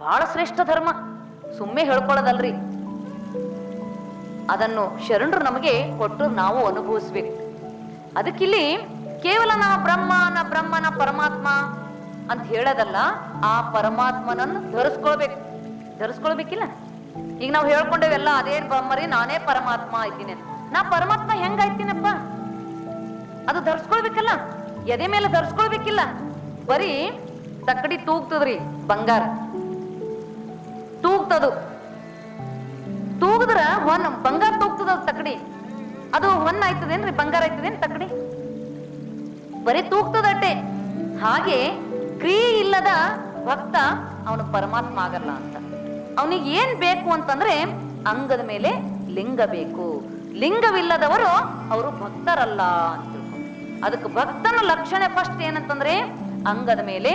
ಬಹಳ ಶ್ರೇಷ್ಠ ಧರ್ಮ. ಸುಮ್ಮನೆ ಹೇಳ್ಕೊಳ್ಳೋದಲ್ರಿ. ಅದನ್ನು ಶರಣರು ನಮಗೆ ಕೊಟ್ಟು ನಾವು ಅನುಭವಿಸ್ಬೇಕು. ಅದಕ್ಕಿಲ್ಲಿ ಕೇವಲ ನಾ ಬ್ರಹ್ಮ, ನಾ ಬ್ರಹ್ಮನ ಪರಮಾತ್ಮ ಅಂತ ಹೇಳೋದಲ್ಲ, ಆ ಪರಮಾತ್ಮನನ್ನು ಧರಿಸ್ಕೊಳ್ಬೇಕು. ಧರಿಸ್ಕೊಳ್ಬೇಕಿಲ್ಲ? ಈಗ ನಾವು ಹೇಳ್ಕೊಂಡೇವೆಲ್ಲ, ಅದೇ ಬ್ರಹ್ಮರಿ ನಾನೇ ಪರಮಾತ್ಮ ಇದ್ದೀನಿ. ನಾ ಪರಮಾತ್ಮ ಹೆಂಗಾಯ್ತೀನಪ್ಪ ಅದು ಧರಿಸ್ಕೊಳ್ಬೇಕಲ್ಲ? ಎದೆ ಮೇಲೆ ಧರಿಸ್ಕೊಳ್ಬೇಕಿಲ್ಲ? ಬರೀ ತಕ್ಕಡಿ ತೂಗ್ತದ್ರಿ ಬಂಗಾರ. ತೂಗ್ತದು. ತೂಗದ್ರ ಹೊನ್ ಬಂಗಾರ ತೂಗ್ತದ ತಕಡಿ. ಅದು ಹೊನ್ನ ಆಯ್ತದೇನ್ರಿ? ಬಂಗಾರ ಆಯ್ತದೇನ್ ತಕಡಿ? ಬರೀ ತೂಗ್ತದಟ್ಟೆ ಹಾಗೆ ಕ್ರಿಯೆ ಇಲ್ಲದ ಭಕ್ತ ಅವನು ಪರಮಾತ್ಮ ಆಗಲ್ಲ ಅಂತ. ಅವನಿಗೆ ಏನ್ ಬೇಕು ಅಂತಂದ್ರೆ ಅಂಗದ ಮೇಲೆ ಲಿಂಗ ಬೇಕು. ಲಿಂಗವಿಲ್ಲದವರು ಅವರು ಭಕ್ತರಲ್ಲ ಅಂತ. ಅದಕ್ಕೆ ಭಕ್ತನ ಲಕ್ಷಣ ಫಸ್ಟ್ ಏನಂತಂದ್ರೆ ಅಂಗದ ಮೇಲೆ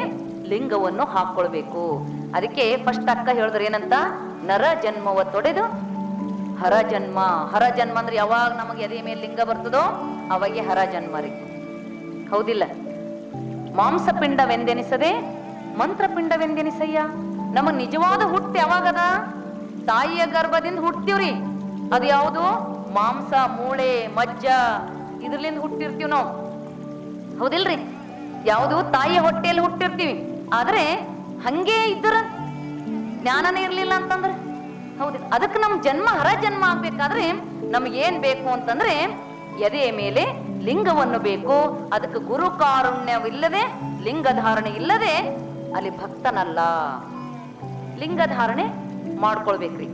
ಲಿಂಗವನ್ನು ಹಾಕೊಳ್ಬೇಕು. ಅದಕ್ಕೆ ಫಸ್ಟ್ ಅಕ್ಕ ಹೇಳಿದ್ರೆ ಏನಂತ? ನರ ಜನ್ಮವ ತೊಡೆದು ಹರ ಜನ್ಮ. ಹರ ಜನ್ಮ ಅಂದ್ರೆ ಯಾವಾಗ ನಮಗೆ ಎದೆ ಮೇಲೆ ಲಿಂಗ ಬರ್ತದೋ ಅವಾಗೆ ಹರ ಜನ್ಮ ರೀ. ಹೌದಿಲ್ಲ? ಮಾಂಸಪಿಂಡವೆಂದೆನಿಸದೆ ಮಂತ್ರಪಿಂಡವೆಂದೆನಿಸಯ್ಯ? ನಮಗ್ ನಿಜವಾದ ಹುಟ್ಟು ಯಾವಾಗದ ತಾಯಿಯ ಗರ್ಭದಿಂದ ಹುಟ್ತೀವ್ರಿ. ಅದು ಯಾವುದು? ಮಾಂಸ, ಮೂಳೆ, ಮಜ್ಜ ಇದ್ರಲಿಂದ ಹುಟ್ಟಿರ್ತೀವಿ ನಾವು. ಹೌದಿಲ್ರಿ? ಯಾವುದು? ತಾಯಿಯ ಹೊಟ್ಟೆಯಲ್ಲಿ ಹುಟ್ಟಿರ್ತೀವಿ. ಆದ್ರೆ ಹಂಗೆ ಇದ್ದರ ಜ್ಞಾನನೇ ಇರಲಿಲ್ಲ ಅಂತಂದ್ರೆ? ಹೌದಿಲ್ಲ. ಅದಕ್ಕೆ ನಮ್ಮ ಜನ್ಮ ಹರ ಜನ್ಮ ಆಗ್ಬೇಕಾದ್ರೆ ನಮ್ಗೇನ್ ಬೇಕು ಅಂತಂದ್ರೆ ಎದೆಯ ಮೇಲೆ ಲಿಂಗವನ್ನು ಬೇಕು. ಅದಕ್ಕೆ ಗುರು ಕಾರುಣ್ಯವಿಲ್ಲದೆ, ಲಿಂಗ ಧಾರಣೆ ಇಲ್ಲದೆ ಅಲ್ಲಿ ಭಕ್ತನಲ್ಲ. ಲಿಂಗ ಧಾರಣೆ ಮಾಡ್ಕೊಳ್ಬೇಕ್ರಿ.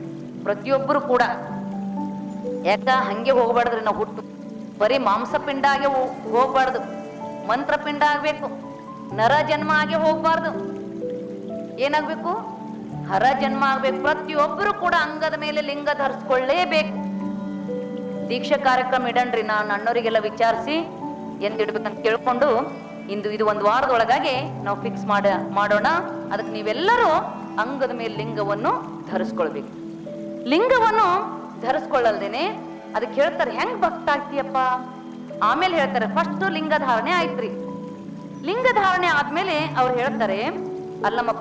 ಪ್ರತಿಯೊಬ್ಬರು ಕೂಡ. ಯಾಕ? ಹಂಗೆ ಹೋಗ್ಬಾರ್ದ್ರಿ. ನಾವು ಹುಟ್ಟು ಬರೀ ಮಾಂಸಪಿಂಡ ಆಗಿ ಹೋಗ್ಬಾರ್ದು. ಮಂತ್ರಪಿಂಡ ಆಗ್ಬೇಕು. ನರ ಜನ್ಮ ಆಗಿ ಹೋಗ್ಬಾರ್ದು. ಏನಾಗ್ಬೇಕು? ಹರ ಜನ್ಮ ಆಗ್ಬೇಕು. ಪ್ರತಿಯೊಬ್ಬರು ಕೂಡ ಅಂಗದ ಮೇಲೆ ಲಿಂಗ ಧರಿಸ್ಕೊಳ್ಳೇಬೇಕು. ದೀಕ್ಷಾ ಕಾರ್ಯಕ್ರಮ ಇಡಣ್ರಿ ನಾನು ಅಣ್ಣವರಿಗೆಲ್ಲ ವಿಚಾರಿಸಿ ಎಂದಿಡ್ಬೇಕಂತ ಕೇಳ್ಕೊಂಡು ಇಂದು ಇದು ಒಂದು ವಾರದೊಳಗಾಗಿ ನಾವು ಫಿಕ್ಸ್ ಮಾಡ, ಮಾಡೋಣ. ಅದಕ್ಕೆ ನೀವೆಲ್ಲರೂ ಅಂಗದ ಮೇಲೆ ಲಿಂಗವನ್ನು ಧರಿಸ್ಕೊಳ್ಬೇಕು. ಲಿಂಗವನ್ನು ಧರಿಸ್ಕೊಳ್ಳಲ್ದೇನೆ ಅದಕ್ಕೆ ಹೇಳ್ತಾರೆ, ಹೆಂಗ್ ಭಕ್ತ ಆಗ್ತೀಯಪ್ಪ ಆಮೇಲೆ ಹೇಳ್ತಾರೆ, ಫಸ್ಟ್ ಲಿಂಗ ಧಾರಣೆ ಆಯ್ತ್ರಿ. ಲಿಂಗ ಧಾರಣೆ ಆದ್ಮೇಲೆ ಅವ್ರು ಹೇಳ್ತಾರೆ, ಅಲ್ಲಮ್ಮ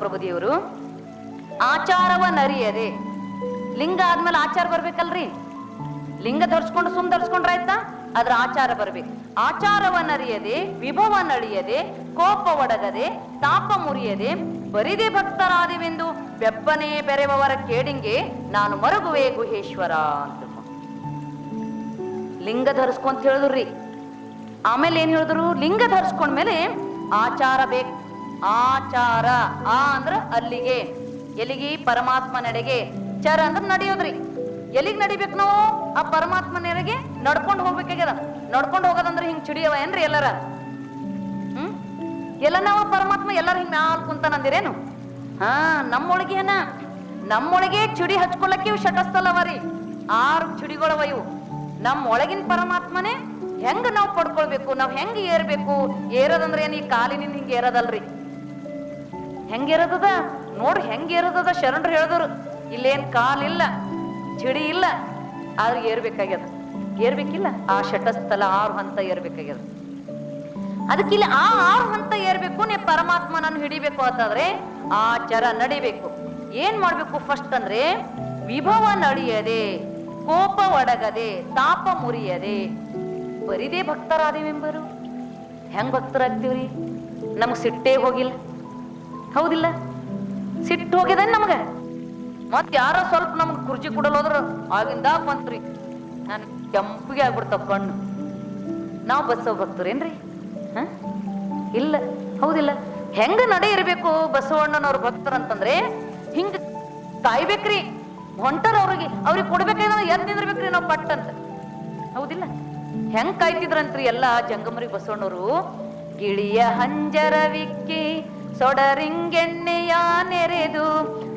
ಆಚಾರವ ನರಿಯದೆ. ಲಿಂಗ ಆದ್ಮೇಲೆ ಆಚಾರ ಬರ್ಬೇಕಲ್ರಿ? ಲಿಂಗ ಧರಿಸ್ಕೊಂಡು ಸುಮ್ ಧರಿಸ್ಕೊಂಡ್ರಾಯ್ತಾ ಅದ್ರ ಆಚಾರ ಬರ್ಬೇಕು. ಆಚಾರವನ್ನರಿಯದೆ ವಿಭವನಳಿಯದೆ ಕೋಪ ಒಡಗದೆ, ತಾಪ ಮುರಿಯದೆ, ಬರಿದೆ ಭಕ್ತರಾದಿವೆಂದು ಬೆಬ್ಬನೆ ಬೆರೆವವರ ಕೇಡಿಂಗೆ ನಾನು ಮರುಗುವೆ ಗುಹೇಶ್ವರ ಅಂತ. ಲಿಂಗ ಧರಿಸ್ಕೊಂತ ಹೇಳಿದ್ರಿ. ಆಮೇಲೆ ಏನ್ ಹೇಳಿದ್ರು? ಲಿಂಗ ಧರಿಸ್ಕೊಂಡ್ಮೇಲೆ ಆಚಾರ ಬೇಕು. ಆಚಾರ, ಆ ಅಂದ್ರ ಅಲ್ಲಿಗೆ. ಎಲ್ಲಿಗೆ? ಪರಮಾತ್ಮ ನಡೆಗೆ. ಚರ ಅಂದ್ರ ನಡೆಯೋದ್ರಿ. ಎಲ್ಲಿಗೆ ನಡಿಬೇಕು ನಾವು? ಆ ಪರಮಾತ್ಮ ನೆರೆಗೆ ನಡ್ಕೊಂಡು ಹೋಗ್ಬೇಕಾಗ್ಯದ. ನಡ್ಕೊಂಡು ಹೋಗೋದಂದ್ರ ಹಿಂಗ್ ಚಿಡಿಯವ ಏನ್ರಿ ಎಲ್ಲರ? ಹ್ಮ್? ಎಲ್ಲ ನಾವು ಪರಮಾತ್ಮ ಎಲ್ಲರ ಹಿಂಗ್ ಮ್ಯಾಲ್ ಕುಂತಾನಂದಿರೇನು? ಹಾ ನಮ್ಮೊಳಗೆ ಏನ ನಮ್ಮೊಳಗೆ ಚುಡಿ ಹಚ್ಕೊಳಕ್ಕೆ ಇವು ರೀ. ಆರು ಚುಡಿಗಳವ ಇವು. ನಮ್ಮೊಳಗಿನ ಪರಮಾತ್ಮನೇ ಹೆಂಗ್ ನಾವು ಪಡ್ಕೊಳ್ಬೇಕು? ನಾವ್ ಹೆಂಗ್ ಏರ್ಬೇಕು? ಏರೋದಂದ್ರೆ ಏನ್ ಈ ಕಾಲಿನಿಂದ ಹಿಂಗೆ ಏರದಲ್ರಿ? ಹೆಂಗೆ ಏರೋದದ? ನೋಡ್ರಿ ಹೆಂಗ ಶರಣರು ಹೇಳಿದ್ರು ಇಲ್ಲೇನ್ ಕಾಲಿಲ್ಲ ಚಿಡಿ ಇಲ್ಲ, ಆದ್ರೆ ಏರ್ಬೇಕಾಗ್ಯದ. ಏರ್ಬೇಕಿಲ್ಲ? ಆ ಶಟಸ್ಥಲ ಆರು ಹಂತ ಏರ್ಬೇಕಾಗ್ಯದ. ಅದಕ್ಕಿಲ್ಲಿ ಆ ಆರು ಹಂತ ಏರ್ಬೇಕು ನೀ ಪರಮಾತ್ಮನನ್ನು ಹಿಡಿಬೇಕು ಅಂತಂದ್ರೆ ಆಚಾರ ನಡಿಬೇಕು. ಏನ್ ಮಾಡ್ಬೇಕು ಫಸ್ಟ್ ಅಂದ್ರೆ, ವಿಭವ ನಳಿಯದೆ ಕೋಪ ಒಡಗದೆ, ತಾಪ ಮುರಿಯದೆ ಬರಿದೇ ಭಕ್ತರಾದೇವೆಂಬರು? ಹೆಂಗ್ ಭಕ್ತರಾಗ್ತೀವ್ರಿ? ನಮಗ್ ಸಿಟ್ಟೇ ಹೋಗಿಲ್ಲ. ಹೌದಿಲ್ಲ? ಸಿಟ್ಟು ಹೋಗ್ಯದ ನಮ್ಗ? ಮತ್ ಯಾರೋ ಸ್ವಲ್ಪ ನಮ್ಗೆ ಕುರ್ಚಿ ಕೊಡಲ್ ಹೋದ್ರ ಆಗಿಂದ ಬಂತ್ರಿ. ನಾನು ಕೆಂಪಿಗೆ ಆಗ್ಬಿಡ್ತಾವ ಕಣ್ಣು. ನಾವು ಬಸವ ಭಕ್ತರೇನ್ರಿ? ಹ? ಇಲ್ಲ, ಹೌದಿಲ್ಲ. ಹೆಂಗ ನಡೆ ಇರ್ಬೇಕು ಬಸವಣ್ಣನವ್ರ ಭಕ್ತರಂತಂದ್ರೆ, ಹಿಂಗ ಕಾಯ್ಬೇಕ್ರಿ. ಹೊಂಟರ ಅವ್ರಿಗೆ ಅವ್ರಿಗೆ ಕೊಡ್ಬೇಕಾದ್ರೆ ಎದ್ ನಿಂದಿರ್ಬೇಕ್ರಿ ನಾವು ಪಟ್ಟಂತ ಹೌದಿಲ್ಲ? ಹೆಂಗ್ ಕಾಯ್ತಿದ್ರಂತ್ರಿ ಎಲ್ಲ ಜಂಗಮರಿ ಬಸವಣ್ಣರು ಗಿಳಿಯ ಹಂಜರವಿಕ್ಕಿ ಸೊಡರಿಂಗೆಣ್ಣೆಯ ನೆರೆದು,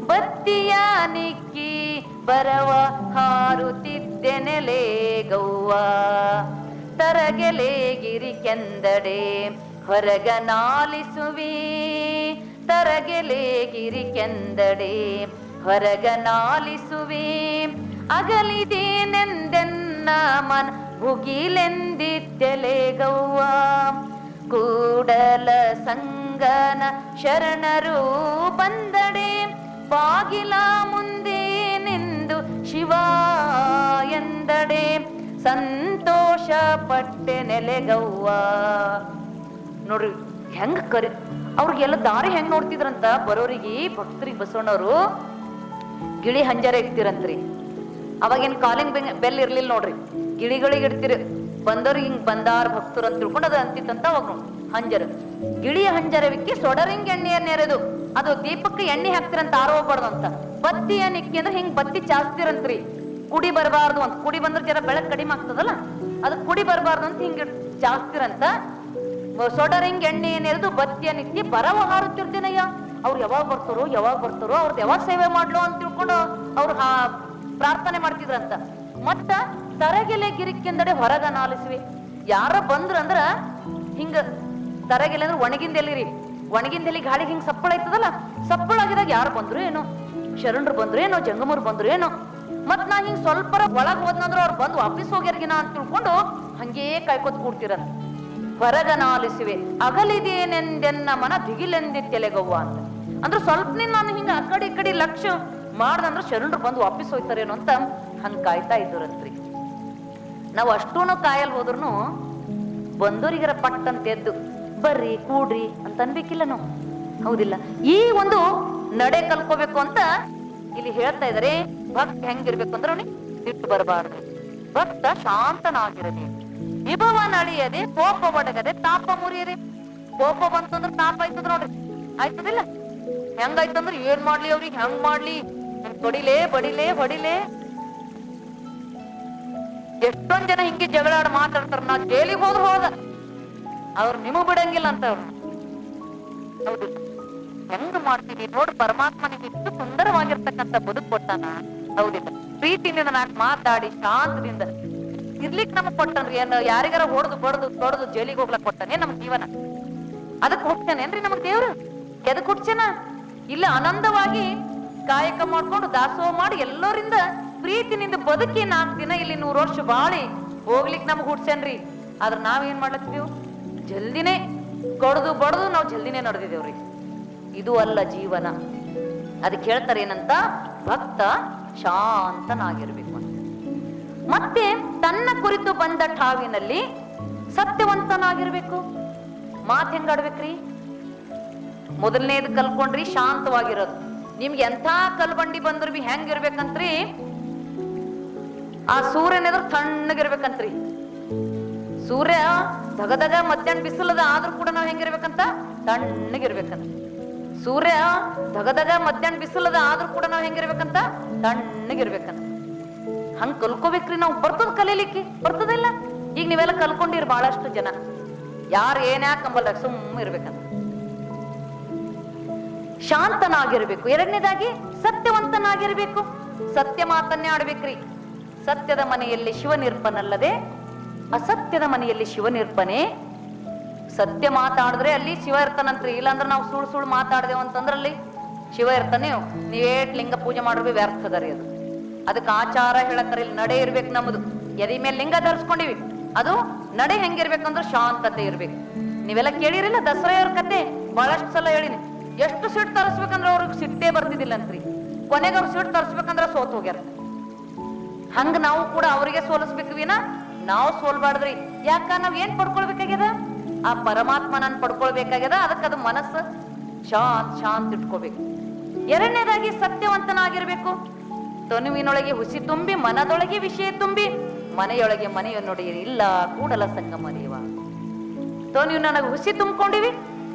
ಬತ್ತಿಯ ನಿಕ್ಕಿ, ಬರವ ಹಾರುತ್ತಿದ್ದೆನೆಲೆ ಗೌವ. ತರಗೆಲೆ ಗಿರಿ ಕೆಂದಡೆ, ಹೊರಗ ನಾಲಿಸುವಿ. ತರಗೆಲೆ ಗಿರಿ ಕೆಂದಡೆ, ಹೊರಗ ನಾಲಿಸುವಿ. ಅಗಲಿದೇನೆಂದೆನ್ನ ಮನ ಭುಗಿಲೆಂದಿದ್ದೆಲೆ ಗೌವ ಕೂಡಲ ಸಂಗನ ಶರಣರು ಬಂದಡೆ ಬಾಗಿಲ ಮುಂದೆ ನಿಂದು ಶಿವ ಎಂದಡೆ. ಸಂತೋಷ ಪಟ್ಟೆ ನೆಲೆಗವ್ವ. ನೋಡ್ರಿ, ಹೆಂಗ್ ಕರಿ, ಅವ್ರಿಗೆಲ್ಲ ದಾರಿ ಹೆಂಗ್ ನೋಡ್ತಿದ್ರಂತ ಬರೋರಿಗೆ ಭಕ್ತರಿಗೆ ಬಸವಣ್ಣವರು ಗಿಳಿ ಹಂಜರ ಇರ್ತಿರಂತ್ರಿ ಅವಾಗೇನ್ ಕಾಲಿಂಗ್ ಬೆಲ್ ಇರ್ಲಿಲ್ಲ ನೋಡ್ರಿ. ಗಿಳಿಗಳಿಗೆ ಇಡ್ತೀರಿ ಬಂದವ್ರಿಗೆ ಹಿಂಗ್ ಬಂದಾರ ಭಕ್ತರು ಅಂತ ತಿಳ್ಕೊಂಡು ಅದು ಅಂತಿತ್ತಂತ ನೋಡಿ ಹಂಜರ. ಗಿಳಿಯ ಹಂಜರವಿಕ್ಕಿ ಸೊಡರಿಂಗ್ ಎಣ್ಣೆಯ ನೆರೆದು. ಅದು ದೀಪಕ್ಕೆ ಎಣ್ಣೆ ಹಾಕ್ತಿರಂತ ಆರೋಗ್ಬಾರ್ದು ಅಂತ ಬತ್ತಿ ಏನಿಕ್ಕಿ ಅಂದ್ರೆ ಹಿಂಗ್ ಬತ್ತಿ ಚಾಸ್ತಿರಂತ್ರಿ ಕುಡಿ ಬರಬಾರ್ದು ಅಂತ. ಕುಡಿ ಬಂದ್ರೆ ಜರ ಬೆಳಕ್ ಕಡಿಮೆ ಆಗ್ತದಲ್ಲ? ಅದು ಕುಡಿ ಬರಬಾರ್ದು ಅಂತ ಹಿಂಗ ಜಾಸ್ತಿರಂತ ಸೊಡರಿಂಗ್ ಎಣ್ಣೆ ನೆರೆದು ಬತ್ತಿ ನಿಕ್ಕಿ ಬರವ ಹಾರುತ್ತಿರ್ತೀನಯ್ಯ. ಅವ್ರು ಯಾವಾಗ ಬರ್ತಾರೋ ಯಾವಾಗ ಬರ್ತಾರೋ ಅವ್ರದ್ದು ಯಾವಾಗ ಸೇವೆ ಮಾಡ್ಲೋ ಅಂತ ತಿಳ್ಕೊಂಡು ಅವ್ರು ಪ್ರಾರ್ಥನೆ ಮಾಡ್ತಿದ್ರಂತ. ಮತ್ತ ತರಗೆಲೆ ಗಿರಿಕೆಂದಡೆ ಹೊರಗ ನಾಲಿಸುವೆ. ಯಾರ ಬಂದ್ರಂದ್ರ ಹಿಂಗ ತರಗೆಲೆ ಅಂದ್ರೆ ಒಣಗಿಂದ ಒಣಗಿಂದೆಲ್ಲಿ ಗಾಳಿ ಹಿಂಗ್ ಸಪ್ಪಳ ಐತದಲ್ಲ ಸಪ್ಪಳ ಆಗಿದಾಗ ಯಾರು ಬಂದ್ರು ಏನೋ? ಶರಣರು ಬಂದ್ರು ಏನೋ? ಜಂಗಮರು ಬಂದ್ರು ಏನೋ? ಮತ್ ನಾ ಹಿಂಗ್ ಸ್ವಲ್ಪ ಒಳಗ್ ಹೋದ್ನಂದ್ರ ಅವ್ರು ಬಂದು ವಾಪಸ್ ಹೋಗ್ಯಾರಿಗಿನ ಅಂತ ತಿಳ್ಕೊಂಡು ಹಂಗೇ ಕಾಯ್ಕೋತ್ ಹೊರಗ ನಾಲಿಸುವೆ. ಅಗಲಿದೇನೆಂದೆನ್ನ ಮನ ದಿಗಿಲೆಂದಿತ್ತೆಲೆಗವ್ವ ಅಂತ. ಅಂದ್ರೆ ಸ್ವಲ್ಪ ನಾನು ಹಿಂಗ ಆ ಕಡೆ ಈ ಕಡೆ ಲಕ್ಷ್ಯ ಮಾಡ್ದಂದ್ರ ಶರಣರು ಬಂದು ವಾಪಸ್ ಹೋಯ್ತಾರೇನೋ ಅಂತ ಹಂಗ್ ಕಾಯ್ತಾ ಇದ್ದರಂತ್ರಿ. ನಾವು ಅಷ್ಟೂನು ಕಾಯಲ್ ಹೋದ್ರು ಬಂದೋರಿಗರ ಪಟ್ಟಂತ ಎದ್ದು, ಬರ್ರಿ, ಕೂಡ್ರಿ ಅಂತ ಅನ್ಬೇಕಿಲ್ಲ ನಾವು. ಹೌದಿಲ್ಲ. ಈ ಒಂದು ನಡೆ ಕಲ್ಕೋಬೇಕು ಅಂತ ಇಲ್ಲಿ ಹೇಳ್ತಾ ಇದಾರೆ. ಭಕ್ತ ಹೆಂಗಿರ್ಬೇಕು ಅಂದ್ರೆ ಅವನಿಗೆ ಸಿಟ್ಟು ಬರಬಾರ್ದು. ಭಕ್ತ ಶಾಂತನಾಗಿರದೆ ವಿಭವ ನಳಿಯದೆ, ಕೋಪ ಒಡಗದೆ ತಾಪ ಮುರಿಯದೆ. ಕೋಪ ಬಂತಂದ್ರ ತಾಪ ಆಯ್ತದ ನೋಡ್ರಿ. ಆಯ್ತದಿಲ್ಲ? ಹೆಂಗಾಯ್ತಂದ್ರ ಏನ್ ಮಾಡ್ಲಿ ಅವ್ರಿಗೆ? ಹೆಂಗ್ ಮಾಡ್ಲಿ? ಬಡಿಲೇ ಬಡಿಲೇ, ಹೊಡಿಲೇ. ಎಷ್ಟೊಂದ್ ಜನ ಹಿಂಗೆ ಜಗಳಾಡ ಮಾತಾಡ್ತಾರ. ನಾ ಜೈಲಿಗೆ ಹೋದ್ರು ಹೋದ. ಅವ್ರು ನಿಮಗ್ ಬಿಡಂಗಿಲ್ಲ ಅಂತ ಅವ್ರು. ಹೌದು. ಹೆಂಗ್ ಮಾಡ್ತೀವಿ? ನೋಡ್ ಪರಮಾತ್ಮ ನಿಮ್ಗೆ ಇಷ್ಟು ಸುಂದರವಾಗಿರ್ತಕ್ಕಂಥ ಬದುಕು ಕೊಟ್ಟಾನ. ಹೌದಿಲ್ಲ. ಪ್ರೀತಿನಿಂದ ನಾನ್ ಮಾತಾಡಿ, ಶಾಂತದಿಂದ. ಇರ್ಲಿಕ್ಕೆ ನಮಗ್ ಕೊಟ್ಟನ್ರಿ. ಏನ್ ಯಾರಿಗಾರ ಹೊಡೆದು, ಬಡದು, ತೊಡದು ಜೈಲಿಗೆ ಹೋಗ್ಲಕ್ ಕೊಟ್ಟಾನೆ ನಮ್ ಜೀವನ. ಅದಕ್ಕೆ ಹುಟ್ಟಾನೇನ್ರಿ ನಮಗ್ ದೇವ್ರು? ಎದಕ್ ಹುಟ್ಸ್ಯಾನ? ಇಲ್ಲ ಆನಂದವಾಗಿ ಕಾಯಕ ಮಾಡ್ಕೊಂಡು ದಾಸೋಹ ಮಾಡಿ ಎಲ್ಲರಿಂದ ಪ್ರೀತಿನಿಂದ ಬದುಕಿ ನಾಲ್ಕು ದಿನ ಇಲ್ಲಿ ನೂರು ವರ್ಷ ಬಾಳಿ ಹೋಗ್ಲಿಕ್ ನಮಗ್ ಹುಡ್ಸೇನ್ರಿ ಆದ್ರೆ ನಾವೇನ್ ಮಾಡ್ಲತ್ತಿದೀವಿ ಜಲ್ದಿನೇ ಕೊಡದು ಬಡದು ನಾವು ಜಲ್ದಿನೇ ನಡೆದಿದ್ದೇವ್ರಿ. ಇದು ಅಲ್ಲ ಜೀವನ. ಅದಕ್ಕೆ ಹೇಳ್ತಾರೆ ಏನಂತ? ಭಕ್ತ ಶಾಂತನಾಗಿರ್ಬೇಕು ಅಂತ. ಮತ್ತೆ ತನ್ನ ಕುರಿತು ಬಂದ ಠಾವಿನಲ್ಲಿ ಸತ್ಯವಂತನಾಗಿರ್ಬೇಕು. ಮಾತ್ ಹೆಂಗಾಡ್ಬೇಕ್ರಿ ಮೊದಲನೇದು ಕಲ್ಕೊಂಡ್ರಿ ಶಾಂತವಾಗಿರೋದು. ನಿಮ್ಗೆ ಎಂಥ ಕಲ್ಬಂಡಿ ಬಂದ್ರು ಬಿ ಹೆಂಗಿರ್ಬೇಕಂತ್ರಿ? ಆ ಸೂರ್ಯನ ಎದುರು ತಣ್ಣಗಿರ್ಬೇಕಂತ್ರಿ. ಸೂರ್ಯ ದಗದಗ ಮಧ್ಯಾಹ್ನ ಬಿಸಿಲದ ಆದ್ರೂ ಕೂಡ ನಾವ್ ಹೆಂಗಿರ್ಬೇಕಂತ? ತಣ್ಣಗಿರ್ಬೇಕಂತ. ಸೂರ್ಯ ದಗದಗ ಮಧ್ಯಾಹ್ನ ಬಿಸಿಲದ ಆದ್ರೂ ಕೂಡ ನಾವ್ ಹೆಂಗಿರ್ಬೇಕಂತ? ತಣ್ಣಗಿರ್ಬೇಕಂತ. ಹಂಗ್ ಕಲ್ಕೋಬೇಕ್ರಿ ನಾವು. ಬರ್ತದ ಕಲೀಲಿಕ್ಕೆ. ಬರ್ತದಿಲ್ಲ. ಈಗ ನೀವೆಲ್ಲ ಕಲ್ಕೊಂಡಿರ್ ಬಹಳಷ್ಟು ಜನ. ಯಾರು ಏನೇ ಅಂಬಲ್ಲ, ಸುಮ್ಮ ಇರ್ಬೇಕಂತ. ಶಾಂತನಾಗಿರ್ಬೇಕು. ಎರಡನೇದಾಗಿ ಸತ್ಯವಂತನಾಗಿರ್ಬೇಕು. ಸತ್ಯ ಮಾತನ್ನೇ ಆಡ್ಬೇಕ್ರಿ. ಸತ್ಯದ ಮನೆಯಲ್ಲಿ ಶಿವನಿರ್ಪನಲ್ಲದೆ ಅಸತ್ಯದ ಮನೆಯಲ್ಲಿ ಶಿವನಿರ್ಪನೆ. ಸತ್ಯ ಮಾತಾಡಿದ್ರೆ ಅಲ್ಲಿ ಶಿವ ಇರ್ತಾನಂತ್ರಿ, ಇಲ್ಲಾಂದ್ರೆ ನಾವು ಸುಳ್ಳು ಸುಳ್ಳು ಮಾತಾಡ್ದೇವು ಅಂತಂದ್ರೆ ಅಲ್ಲಿ ಶಿವ ಇರ್ತಾನೆ ನೀವೇಟ್ ಲಿಂಗ ಪೂಜೆ ಮಾಡಿದ್ರೆ ವ್ಯರ್ಥ ರೀ ಅದು. ಅದಕ್ಕೆ ಆಚಾರ ಹೇಳತ್ತಾರ, ಇಲ್ಲಿ ನಡೆ ಇರ್ಬೇಕು ನಮ್ಮದು. ಎದಿ ಮೇಲೆ ಲಿಂಗ ಧರಿಸ್ಕೊಂಡಿವಿ, ಅದು ನಡೆ ಹೆಂಗಿರ್ಬೇಕಂದ್ರೆ ಶಾಂತತೆ ಇರ್ಬೇಕು. ನೀವೆಲ್ಲ ಕೇಳಿರಿಲ್ಲ ಅವ್ರ ಕತೆ? ಬಹಳಷ್ಟು ಸಲ ಹೇಳಿನಿ. ಎಷ್ಟು ಸಿಟ್ಟು ತರಿಸ್ಬೇಕಂದ್ರೆ ಅವ್ರಿಗೆ ಸಿಟ್ಟೇ ಬರ್ತಿದ್ದಿಲ್ಲ ಅಂತ್ರಿ ಕೊನೆಗೆ ಅವ್ರು ಸಿಟ್ಟು ತರಿಸ್ಬೇಕಂದ್ರೆ ಸೋತ್ ಹೋಗ್ಯಾರ ಹಂಗ ನಾವು ಕೂಡ ಅವರಿಗೆ ಸೋಲಿಸ್ಬೇಕು ವಿನ ನಾವು ಸೋಲ್ಬಾರ್ದ್ರಿ. ಯಾಕ ನಾವ್ ಏನ್ ಪಡ್ಕೊಳ್ಬೇಕಾಗ್ಯದ? ಆ ಪರಮಾತ್ಮ ನಾನ್ ಪಡ್ಕೊಳ್ಬೇಕಾಗ್ಯದ? ಅದಕ್ಕೆ ಅದು ಮನಸ್ಸು ಶಾಂತ್ ಶಾಂತ್ ಇಟ್ಕೋಬೇಕು. ಎರಡನೇದಾಗಿ ಸತ್ಯವಂತನಾಗಿರ್ಬೇಕು. ತನುವಿನೊಳಗೆ ಹುಸಿ ತುಂಬಿ, ಮನದೊಳಗೆ ವಿಷಯ ತುಂಬಿ, ಮನೆಯೊಳಗೆ ಮನೆಯನ್ನೊಡೆಯಿರಿ ಇಲ್ಲ, ಕೂಡಲ ಸಂಗಮ ದೇವ. ತನು ನನಗೆ ಹುಸಿ ತುಂಬಿಕೊಂಡಿವಿ,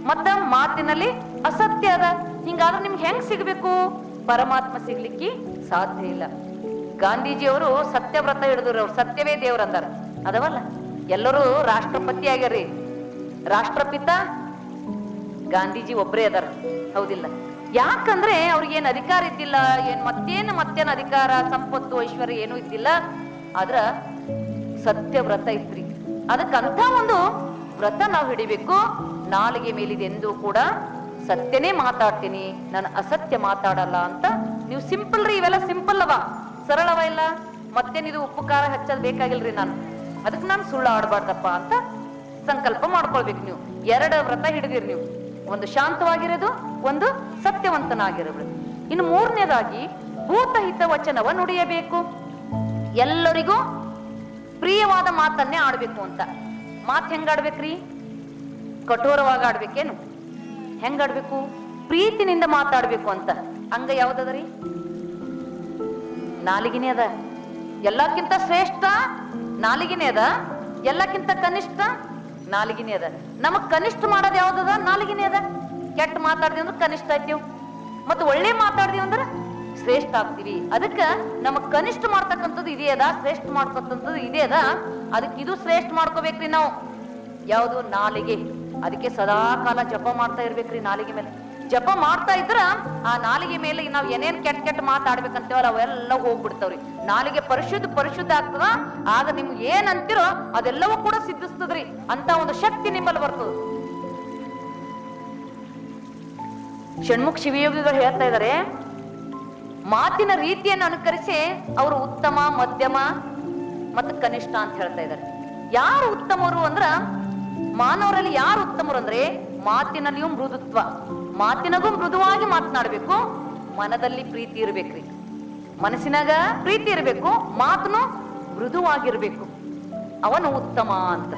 ಮತ್ತ ಮಾತಿನಲ್ಲಿ ಅಸತ್ಯ ಅದ. ಹಿಂಗಾದ್ರೆ ನಿಮ್ಗೆ ಹೆಂಗ್ ಸಿಗ್ಬೇಕು? ಪರಮಾತ್ಮ ಸಿಗ್ಲಿಕ್ಕೆ ಸಾಧ್ಯ ಇಲ್ಲ. ಗಾಂಧೀಜಿಯವರು ಸತ್ಯವ್ರತ ಹಿಡಿದ್ರು, ಅವ್ರು ಸತ್ಯವೇ ದೇವ್ರ ಅಂದಾರ. ಅದವಲ್ಲ? ಎಲ್ಲರೂ ರಾಷ್ಟ್ರಪತಿ ಆಗ್ಯಾರ್ರಿ. ರಾಷ್ಟ್ರಪಿತ ಗಾಂಧೀಜಿ ಒಬ್ಬರೇ ಅದಾರ. ಹೌದಿಲ್ಲ. ಯಾಕಂದ್ರೆ ಅವ್ರಿಗೇನು ಅಧಿಕಾರ ಇದ್ದಿಲ್ಲ, ಏನ್ ಮತ್ತೇನು ಮತ್ತೇನ್ ಅಧಿಕಾರ, ಸಂಪತ್ತು, ಐಶ್ವರ್ಯ ಏನೂ ಇದ್ದಿಲ್ಲ, ಆದ್ರ ಸತ್ಯ ವ್ರತ ಇತ್ರಿ ಅದಕ್ಕಂತ ಒಂದು ವ್ರತ ನಾವು ಹಿಡಿಬೇಕು. ನಾಲಿಗೆ ಮೇಲಿದೆ ಎಂದು ಕೂಡ ಸತ್ಯನೇ ಮಾತಾಡ್ತೀನಿ, ನಾನು ಅಸತ್ಯ ಮಾತಾಡಲ್ಲ ಅಂತ. ನೀವು ಸಿಂಪಲ್ ರೀ ಇವೆಲ್ಲ ಸಿಂಪಲ್ ಅವ. ಸರಳವ ಇಲ್ಲ? ಮತ್ತೇನಿದು ಉಪ್ಪು ಖಾರ ಬೇಕಾಗಿಲ್ರಿ ನಾನು? ಅದಕ್ಕೆ ನಾನು ಸುಳ್ಳು ಆಡಬಾರ್ದಪ್ಪ ಅಂತ ಸಂಕಲ್ಪ ಮಾಡ್ಕೊಳ್ಬೇಕು ನೀವು. ಎರಡು ವ್ರತ ಹಿಡಿದಿರಿ ನೀವು. ಒಂದು ಶಾಂತವಾಗಿರೋದು, ಒಂದು ಸತ್ಯವಂತನಾಗಿರೋದು. ಇನ್ನು ಮೂರನೇದಾಗಿ ಭೂತಹಿತ ವಚನವ ನುಡಿಯಬೇಕು. ಎಲ್ಲರಿಗೂ ಪ್ರಿಯವಾದ ಮಾತನ್ನೇ ಆಡ್ಬೇಕು ಅಂತ. ಮಾತು ಹೆಂಗಾಡ್ಬೇಕ್ರಿ ಕಠೋರವಾಗಿ ಆಡ್ಬೇಕೇನು? ಹೆಂಗಾಡ್ಬೇಕು ಪ್ರೀತಿನಿಂದ ಮಾತಾಡ್ಬೇಕು ಅಂತ. ಹಂಗ ಯಾವ್ದದರಿ? ನಾಲಿಗಿನೇ ಅದ. ಎಲ್ಲಕ್ಕಿಂತ ಶ್ರೇಷ್ಠ ನಾಲಿಗಿನೇ ಅದ. ಎಲ್ಲಕ್ಕಿಂತ ಕನಿಷ್ಠ ನಾಲಿಗಿನೇ ಅದ. ನಮಗ್ ಕನಿಷ್ಠ ಮಾಡೋದು ಯಾವ್ದದ ನಾಲಿಗಿನೇ ಅದ. ಕೆಟ್ಟ ಮಾತಾಡ್ದಿ ಅಂದ್ರೆ ಕನಿಷ್ಠ ಆಯ್ತೀವ್. ಮತ್ತೆ ಒಳ್ಳೆ ಮಾತಾಡ್ದಿ ಅಂದ್ರೆ ಶ್ರೇಷ್ಠ ಆಗ್ತೀವಿ. ಅದಕ್ಕ ನಮಗ್ ಕನಿಷ್ಠ ಮಾಡ್ತಕ್ಕಂಥದ್ದು ಇದೇ ಅದ, ಶ್ರೇಷ್ಠ ಮಾಡ್ತಕ್ಕಂಥದ್ದು ಇದೇ ಅದ. ಅದಕ್ಕೆ ಇದು ಶ್ರೇಷ್ಠ ಮಾಡ್ಕೋಬೇಕ್ರಿ ನಾವು. ಯಾವುದು? ನಾಲಿಗೆ. ಅದಕ್ಕೆ ಸದಾ ಕಾಲ ಜಪ ಮಾಡ್ತಾ ಇರ್ಬೇಕ್ರಿ ನಾಲಿಗೆ ಮೇಲೆ. ಜಪ ಮಾಡ್ತಾ ಇದ್ರ ಆ ನಾಲಿಗೆ ಮೇಲೆ ನಾವ್ ಏನೇನ್ ಕೆಟ್ಟ ಕೆಟ್ಟ ಮಾತಾಡ್ಬೇಕಂತೇವಲ್ಲ ಅವೆಲ್ಲ ಹೋಗ್ಬಿಡ್ತಾವ್ರಿ. ನಾಲಿಗೆ ಪರಿಶುದ್ಧ ಪರಿಶುದ್ಧ ಆಗ್ತದ, ಆಗ ನಿಮ್ಗೆ ಏನ್ ಅಂತಿರೋ ಅದೆಲ್ಲವೂ ಕೂಡ ಸಿದ್ಧಿಸ್ತದ್ರಿ ಅಂತ ಒಂದು ಶಕ್ತಿ ನಿಮ್ಮಲ್ಲಿ ಬರ್ತದ. ಷಣ್ಮುಖ ಶಿವಯೋಗಿಗಳು ಹೇಳ್ತಾ ಇದಾರೆ, ಮಾತಿನ ರೀತಿಯನ್ನು ಅನುಕರಿಸಿ ಅವರು ಉತ್ತಮ, ಮಧ್ಯಮ ಮತ್ತು ಕನಿಷ್ಠ ಅಂತ ಹೇಳ್ತಾ ಇದ್ದಾರೆ ಯಾರು ಉತ್ತಮರು ಅಂದ್ರ ಮಾನವರಲ್ಲಿ ಯಾರು ಉತ್ತಮರು ಅಂದ್ರೆ ಮಾತಿನಲ್ಲಿಯೂ ಮೃದುತ್ವ. ಮಾತಿನಗೂ ಮೃದುವಾಗಿ ಮಾತನಾಡಬೇಕು, ಮನದಲ್ಲಿ ಪ್ರೀತಿ ಇರ್ಬೇಕ್ರಿ. ಮನಸ್ಸಿನಾಗ ಪ್ರೀತಿ ಇರಬೇಕು, ಮಾತನು ಮೃದುವಾಗಿರ್ಬೇಕು. ಅವನು ಉತ್ತಮ ಅಂತ.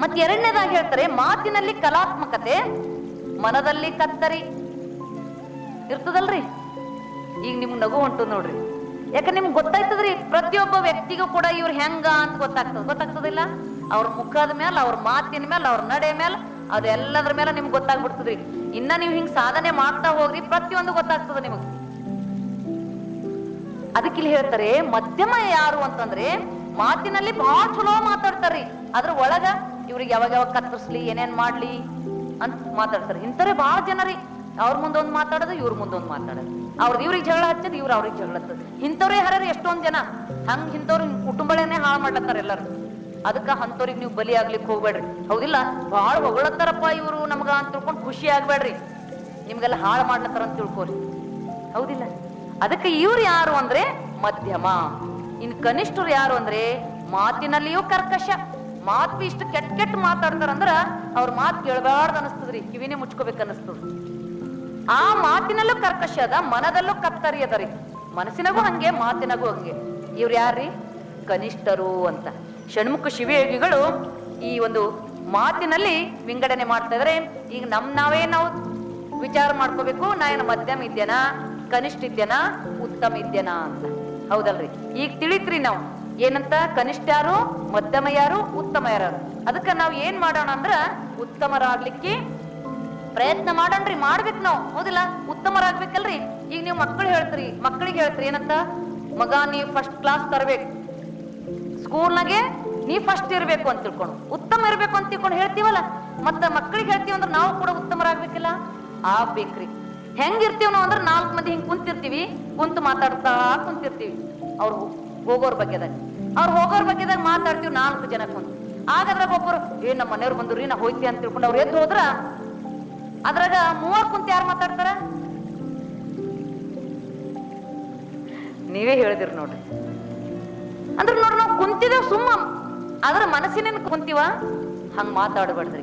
ಮತ್ತೆ ಎರಡನೇದಾಗಿ ಹೇಳ್ತಾರೆ, ಮಾತಿನಲ್ಲಿ ಕಲಾತ್ಮಕತೆ, ಮನದಲ್ಲಿ ಕತ್ತರಿ. ಇರ್ತದಲ್ರಿ? ಈಗ ನಿಮ್ಗೆ ನಗು ಹೊಂಟು ನೋಡ್ರಿ. ಯಾಕೆ ನಿಮ್ಗೆ ಗೊತ್ತಾಯ್ತದ್ರಿ, ಪ್ರತಿಯೊಬ್ಬ ವ್ಯಕ್ತಿಗೂ ಕೂಡ ಇವ್ರು ಹೆಂಗ ಅಂತ ಗೊತ್ತಾಗ್ತದ. ಗೊತ್ತಾಗ್ತದಿಲ್ಲ? ಅವ್ರ ಮುಖದ ಮೇಲೆ ಅವ್ರ ಮಾತಿನ ಮೇಲೆ ಅವ್ರ ನಡೆ ಮೇಲೆ ಅದೆಲ್ಲದ್ರ ಮೇಲೆ ನಿಮ್ಗೆ ಗೊತ್ತಾಗ್ಬಿಡ್ತದ್ರಿ. ಇನ್ನ ನೀವು ಹಿಂಗ್ ಸಾಧನೆ ಮಾಡ್ತಾ ಹೋಗ್ರಿ, ಪ್ರತಿಯೊಂದು ಗೊತ್ತಾಗ್ತದ ನಿಮಗ್. ಅದಕ್ಕೆ ಇಲ್ಲಿ ಹೇಳ್ತಾರೆ, ಮಧ್ಯಮ ಯಾರು ಅಂತಂದ್ರೆ ಮಾತಿನಲ್ಲಿ ಬಹಳ ಚಲೋ ಮಾತಾಡ್ತಾರ್ರಿ. ಅದ್ರ ಒಳಗ ಇವ್ರಿಗೆ ಯಾವಾಗ ಯಾವಾಗ ಕತ್ತರಿಸ್ಲಿ, ಏನೇನ್ ಮಾಡ್ಲಿ ಅಂತ ಮಾತಾಡ್ತಾರೆ. ಇಂಥವ್ರೆ ಬಹಳ ಜನರಿ. ಅವ್ರ ಮುಂದೊಂದು ಮಾತಾಡೋದು, ಇವ್ರ ಮುಂದೊಂದು ಮಾತಾಡೋದು. ಅವ್ರದ್ದು ಇವ್ರಿಗೆ ಜಗಳ ಹಚ್ಚೋದು, ಇವ್ರ ಅವ್ರಿಗೆ ಜಗಳ ಹಚ್ಚೋದು. ಇಂಥವ್ರೇ ಹರ್ಯಾರ ಎಷ್ಟೊಂದ್ ಜನ, ಹಂಗ್ ಇಂಥವ್ರು ಕುಟುಂಬಗಳನ್ನೇ ಹಾಳು ಮಾಡ್ಲತ್ತಾರ ಎಲ್ಲರೂ. ಅದಕ್ಕ ಅಂಥವ್ರಿಗೆ ನೀವು ಬಲಿ ಆಗ್ಲಿಕ್ಕೆ ಹೋಗ್ಬೇಡ್ರಿ. ಹೌದಿಲ್ಲ? ಬಹಳ ಹೊಗಳತ್ತಾರಪ್ಪ ಇವರು ನಮ್ಗ ಅಂತ ತಿಳ್ಕೊಂಡು ಖುಷಿ ಆಗ್ಬೇಡ್ರಿ. ನಿಮ್ಗೆಲ್ಲ ಹಾಳು ಮಾಡ್ಲತ್ತಾರ ಅಂತ ತಿಳ್ಕೊರಿ. ಹೌದಿಲ್ಲ? ಅದಕ್ಕೆ ಇವ್ರು ಯಾರು ಅಂದ್ರೆ ಮಧ್ಯಮ. ಇನ್ ಕನಿಷ್ಠರು ಯಾರು ಅಂದ್ರೆ ಮಾತಿನಲ್ಲಿಯೂ ಕರ್ಕಶ. ಮಾತು ಇಷ್ಟು ಕೆಟ್ಟ ಕೆಟ್ಟ ಮಾತಾಡ್ತಾರಂದ್ರ ಅವ್ರ ಮಾತು ಕೇಳಬಾರ್ದು ಅನಿಸ್ತದ್ರಿ. ಕಿವಿನೇ ಮುಚ್ಕೋಬೇಕು ಅನಿಸ್ತದ್ರಿ. ಆ ಮಾತಿನಲ್ಲೂ ಕರ್ಕಶ ಅದ, ಮನದಲ್ಲೂ ಕತ್ತರಿ ಅದ ರೀ. ಮನಸ್ಸಿನಾಗೂ ಹಂಗೆ, ಮಾತಿನಾಗೂ ಹಂಗೆ. ಇವ್ರು ಯಾರ್ರಿ? ಕನಿಷ್ಠರು ಅಂತ. ಷಣ್ಮುಖ ಶಿವಯೋಗಿಗಳು ಈ ಒಂದು ಮಾತಿನಲ್ಲಿ ವಿಂಗಡಣೆ ಮಾಡ್ತಾ ಇದ್ದಾರೆ ಈಗ ನಮ್ ನಾವೇ ನಾವು ವಿಚಾರ ಮಾಡ್ಕೋಬೇಕು. ನಾನು ಮಧ್ಯಮ ಇದ್ದೇನಾ? ಕನಿಷ್ಠ ಇದ್ದೇನಾ? ಉತ್ತಮ ಇದ್ದೇನಾ ಅಂತ. ಹೌದಲ್ರಿ? ಈಗ ತಿಳಿತ್ರಿ ನಾವು. ಏನಂತ? ಕನಿಷ್ಠ ಯಾರು? ಮಧ್ಯಮ ಯಾರು? ಉತ್ತಮ ಯಾರು? ಅದಕ್ಕೆ ನಾವು ಏನ್ ಮಾಡೋಣ ಅಂದ್ರ ಉತ್ತಮರಾಗ್ಲಿಕ್ಕೆ ಪ್ರಯತ್ನ ಮಾಡಣ್ರಿ. ಮಾಡ್ಬೇಕು ನಾವು. ಹೌದಿಲ್ಲ? ಉತ್ತಮರಾಗ್ಬೇಕಲ್ರಿ? ಈಗ ನೀವು ಮಕ್ಕಳು ಹೇಳ್ತೀರಿ. ಮಕ್ಕಳಿಗೆ ಹೇಳ್ತೀರಿ ಏನಂತ? ಮಗ ನೀವು ಫಸ್ಟ್ ಕ್ಲಾಸ್ ತರ್ಬೇಕು. ಸ್ಕೂಲ್ನಾಗೆ ನೀ ಫಸ್ಟ್ ಇರ್ಬೇಕು ಅಂತ ತಿಳ್ಕೊಂಡು. ಉತ್ತಮ ಇರ್ಬೇಕು ಅಂತ ತಿಳ್ಕೊಂಡು ಹೇಳ್ತೀವಲ್ಲ? ಮತ್ತೆ ಮಕ್ಕಳಿಗೆ ಹೇಳ್ತೀವಿ ಅಂದ್ರೆ ನಾವು ಕೂಡ ಉತ್ತಮರಾಗ್ಬೇಕಿಲ್ಲ? ಆಗ್ಬೇಕ್ರಿ ಹೆಂಗಿರ್ತೀವಿ ನಾವು ಅಂದ್ರೆ ನಾಲ್ಕು ಮಂದಿ ಹಿಂಗೆ ಕುಂತಿರ್ತೀವಿ, ಕುಂತು ಮಾತಾಡ್ತಾ ಕುಂತಿರ್ತೀವಿ. ಅವ್ರು ಹೋಗೋರ್ ಬಗ್ಗೆದಾಗ. ಅವ್ರು ಹೋಗೋರ್ ಬಗ್ಗೆದಾಗ ಮಾತಾಡ್ತೀವಿ ನಾಲ್ಕು ಜನ ಕುಂತು. ಹಾಗಾದ್ರೆ ಒಬ್ಬರು ಏ ನಮ್ಮ ಮನೆಯವ್ರು ಬಂದ್ರಿ ನಾ ಹೋಯ್ತಿ ಅಂತ ತಿಳ್ಕೊಂಡು ಅವ್ರು ಎದ್ದು ಹೋದ್ರ? ಅದ್ರಾಗ ಮೂವರ್ ಕುಂತ ಯಾರು ಮಾತಾಡ್ತಾರ? ನೀವೇ ಹೇಳಿದಿರಿ ನೋಡ್ರಿ. ಅಂದ್ರೆ ನೋಡ್ರಿ ನಾವು ಕುಂತಿದೇವ್ ಸುಮ್ಮ. ಅದ್ರ ಮನಸ್ಸಿನೇನು ಕುಂತೀವ? ಹಂಗ ಮಾತಾಡಬಾರ್ದ್ರಿ.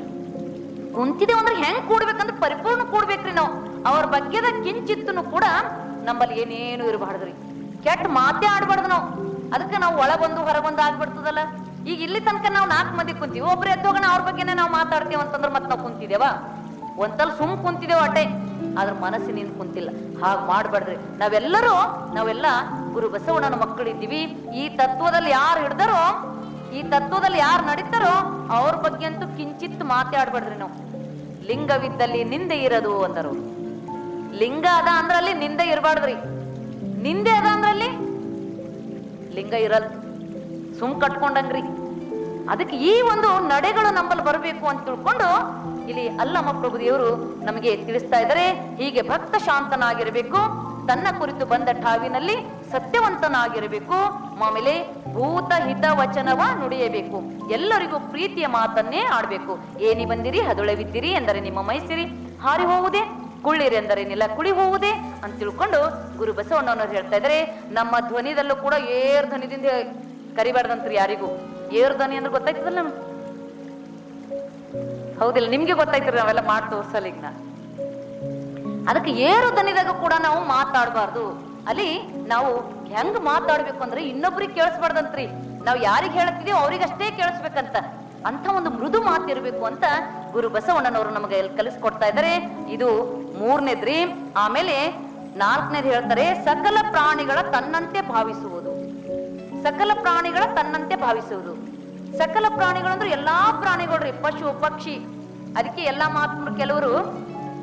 ಕುಂತಿದೇವ್ ಅಂದ್ರೆ ಹೆಂಗ್ ಕೂಡ್ಬೇಕಂದ್ರೆ ಪರಿಪೂರ್ಣ ಕೂಡ್ಬೇಕ್ರಿ ನಾವು. ಅವ್ರ ಬಗ್ಗೆದ ಕಿಂಚಿತ್ತನು ಕೂಡ ನಮ್ಮಲ್ಲಿ ಏನೇನು ಇರಬಾರ್ದ್ರಿ. ಕೆಟ್ಟ ಮಾತೇ ಆಡ್ಬಾರ್ದು ನಾವು. ಅದಕ್ಕೆ ನಾವು ಒಳಗೊಂದು ಹೊರಗೊಂದು ಆಗ್ಬಿಡ್ತದಲ್ಲ. ಈಗ ಇಲ್ಲಿ ತನಕ ನಾವು ನಾಲ್ಕು ಮಂದಿ ಕುಂತೀವಿ. ಒಬ್ರು ಎದ್ದೋಗಣ ಅವ್ರ ಬಗ್ಗೆನೇ ನಾವು ಮಾತಾಡ್ತೀವಿ ಅಂತಂದ್ರೆ ಮತ್ತೆ ನಾವು ಕುಂತಿದೇವಾ? ಒಂತಲ್ ಸುಮ್ ಕುಂತಿದೇವ ಅಟೆ ಆದ್ರ ಮನಸ್ಸಿನಿಂದ ಕುಂತಿಲ್ಲ. ಹಾಗೆ ಮಾಡ್ಬೇಡ್ರಿ ನಾವೆಲ್ಲರೂ, ನಾವೆಲ್ಲ ಗುರು ಬಸವಣ್ಣನ ಮಕ್ಕಳಿದ್ದೀವಿ. ಈ ತತ್ವದಲ್ಲಿ ಯಾರು ಹಿಡ್ದರೋ, ಈ ತತ್ವದಲ್ಲಿ ಯಾರು ನಡೀತಾರೋ ಅವ್ರ ಬಗ್ಗೆ ಅಂತೂ ಕಿಂಚಿತ್ ಮಾತಾಡ್ಬೇಡ್ರಿ ನಾವು. ಲಿಂಗವಿದ್ದಲ್ಲಿ ನಿಂದೆ ಇರದು ಅಂದರು. ಲಿಂಗ ಅದ ಅಂದ್ರಲ್ಲಿ ನಿಂದೆ ಇರಬಾರ್ದ್ರಿ. ನಿಂದೆ ಅದ ಅಂದ್ರಲ್ಲಿ ಲಿಂಗ ಇರಲ್ ಸುಮ್ ಕಟ್ಕೊಂಡಂಗ್ರಿ. ಅದಕ್ಕೆ ಈ ಒಂದು ನಡೆಗಳು ನಮ್ಮಲ್ಲಿ ಬರಬೇಕು ಅಂತ ತಿಳ್ಕೊಂಡು ಇಲ್ಲಿ ಅಲ್ಲಮ್ಮ ಪ್ರಭು ದೇವರು ನಮಗೆ ತಿಳಿಸ್ತಾ ಇದ್ದಾರೆ. ಹೀಗೆ ಭಕ್ತ ಶಾಂತನಾಗಿರಬೇಕು. ತನ್ನ ಕುರಿತು ಬಂದ ಠಾವಿನಲ್ಲಿ ಸತ್ಯವಂತನಾಗಿರಬೇಕು. ಆಮೇಲೆ ಭೂತ ಹಿತ ವಚನವ ನುಡಿಯಬೇಕು. ಎಲ್ಲರಿಗೂ ಪ್ರೀತಿಯ ಮಾತನ್ನೇ ಆಡ್ಬೇಕು. ಏನಿ ಬಂದಿರಿ ಹದುಳವಿದ್ದೀರಿ ಎಂದರೆ ನಿಮ್ಮ ಮೈಸಿರಿ. ಹಾರಿ ಹೋಗುವುದೇ ಕುಳ್ಳಿರಿ ಎಂದರೆ ನೆಲ ಕುಳಿ ಹೋಗುವುದೇ ಅಂತ ತಿಳ್ಕೊಂಡು ಗುರು ಹೇಳ್ತಾ ಇದ್ದಾರೆ ನಮ್ಮ ಧ್ವನಿದಲ್ಲೂ ಕೂಡ ಏರ್ ಧ್ವನಿದಿಂದ ಕರಿಬಾರ್ದಂತ್ರಿ ಯಾರಿಗೂ. ಏರ್ ಧ್ವನಿ ಅಂದ್ರೆ ಗೊತ್ತಾಯ್ತದಲ್ಲ ಹೌದಿಲ್ಲ, ನಿಮ್ಗೆ ಗೊತ್ತಾಯ್ತಿರಿ ನಾವೆಲ್ಲ ಮಾಡಿ ಅದಕ್ಕೆ ಏರು ದನಿದಾಗ ಕೂಡ ನಾವು ಮಾತಾಡಬಾರ್ದು. ಅಲ್ಲಿ ನಾವು ಹೆಂಗ್ ಮಾತಾಡ್ಬೇಕು ಅಂದ್ರೆ ಇನ್ನೊಬ್ರಿಗೆ ಕೇಳಿಸ್ಬಾರ್ದಂತ್ರಿ. ನಾವು ಯಾರಿಗೆ ಹೇಳ್ತಿದೀವೋ ಅವ್ರಿಗಷ್ಟೇ ಕೇಳಿಸ್ಬೇಕಂತ. ಅಂತ ಒಂದು ಮೃದು ಮಾತಿರ್ಬೇಕು ಅಂತ ಗುರು ಬಸವಣ್ಣನವರು ನಮಗೆ ಎಲ್ಲಿ ಕಲಿಸ್ಕೊಡ್ತಾ ಇದ್ದಾರೆ. ಇದು ಮೂರನೇದ್ರಿ ಆಮೇಲೆ ನಾಲ್ಕನೇದು ಹೇಳ್ತಾರೆ, ಸಕಲ ಪ್ರಾಣಿಗಳ ತನ್ನಂತೆ ಭಾವಿಸುವುದು. ಸಕಲ ಪ್ರಾಣಿಗಳ ತನ್ನಂತೆ ಭಾವಿಸುವುದು. ಸಕಲ ಪ್ರಾಣಿಗಳು ಅಂದ್ರೆ ಎಲ್ಲಾ ಪ್ರಾಣಿಗಳ್ರಿ, ಪಶು, ಪಕ್ಷಿ. ಅದಕ್ಕೆ ಎಲ್ಲಾ ಮಾತು ಕೆಲವರು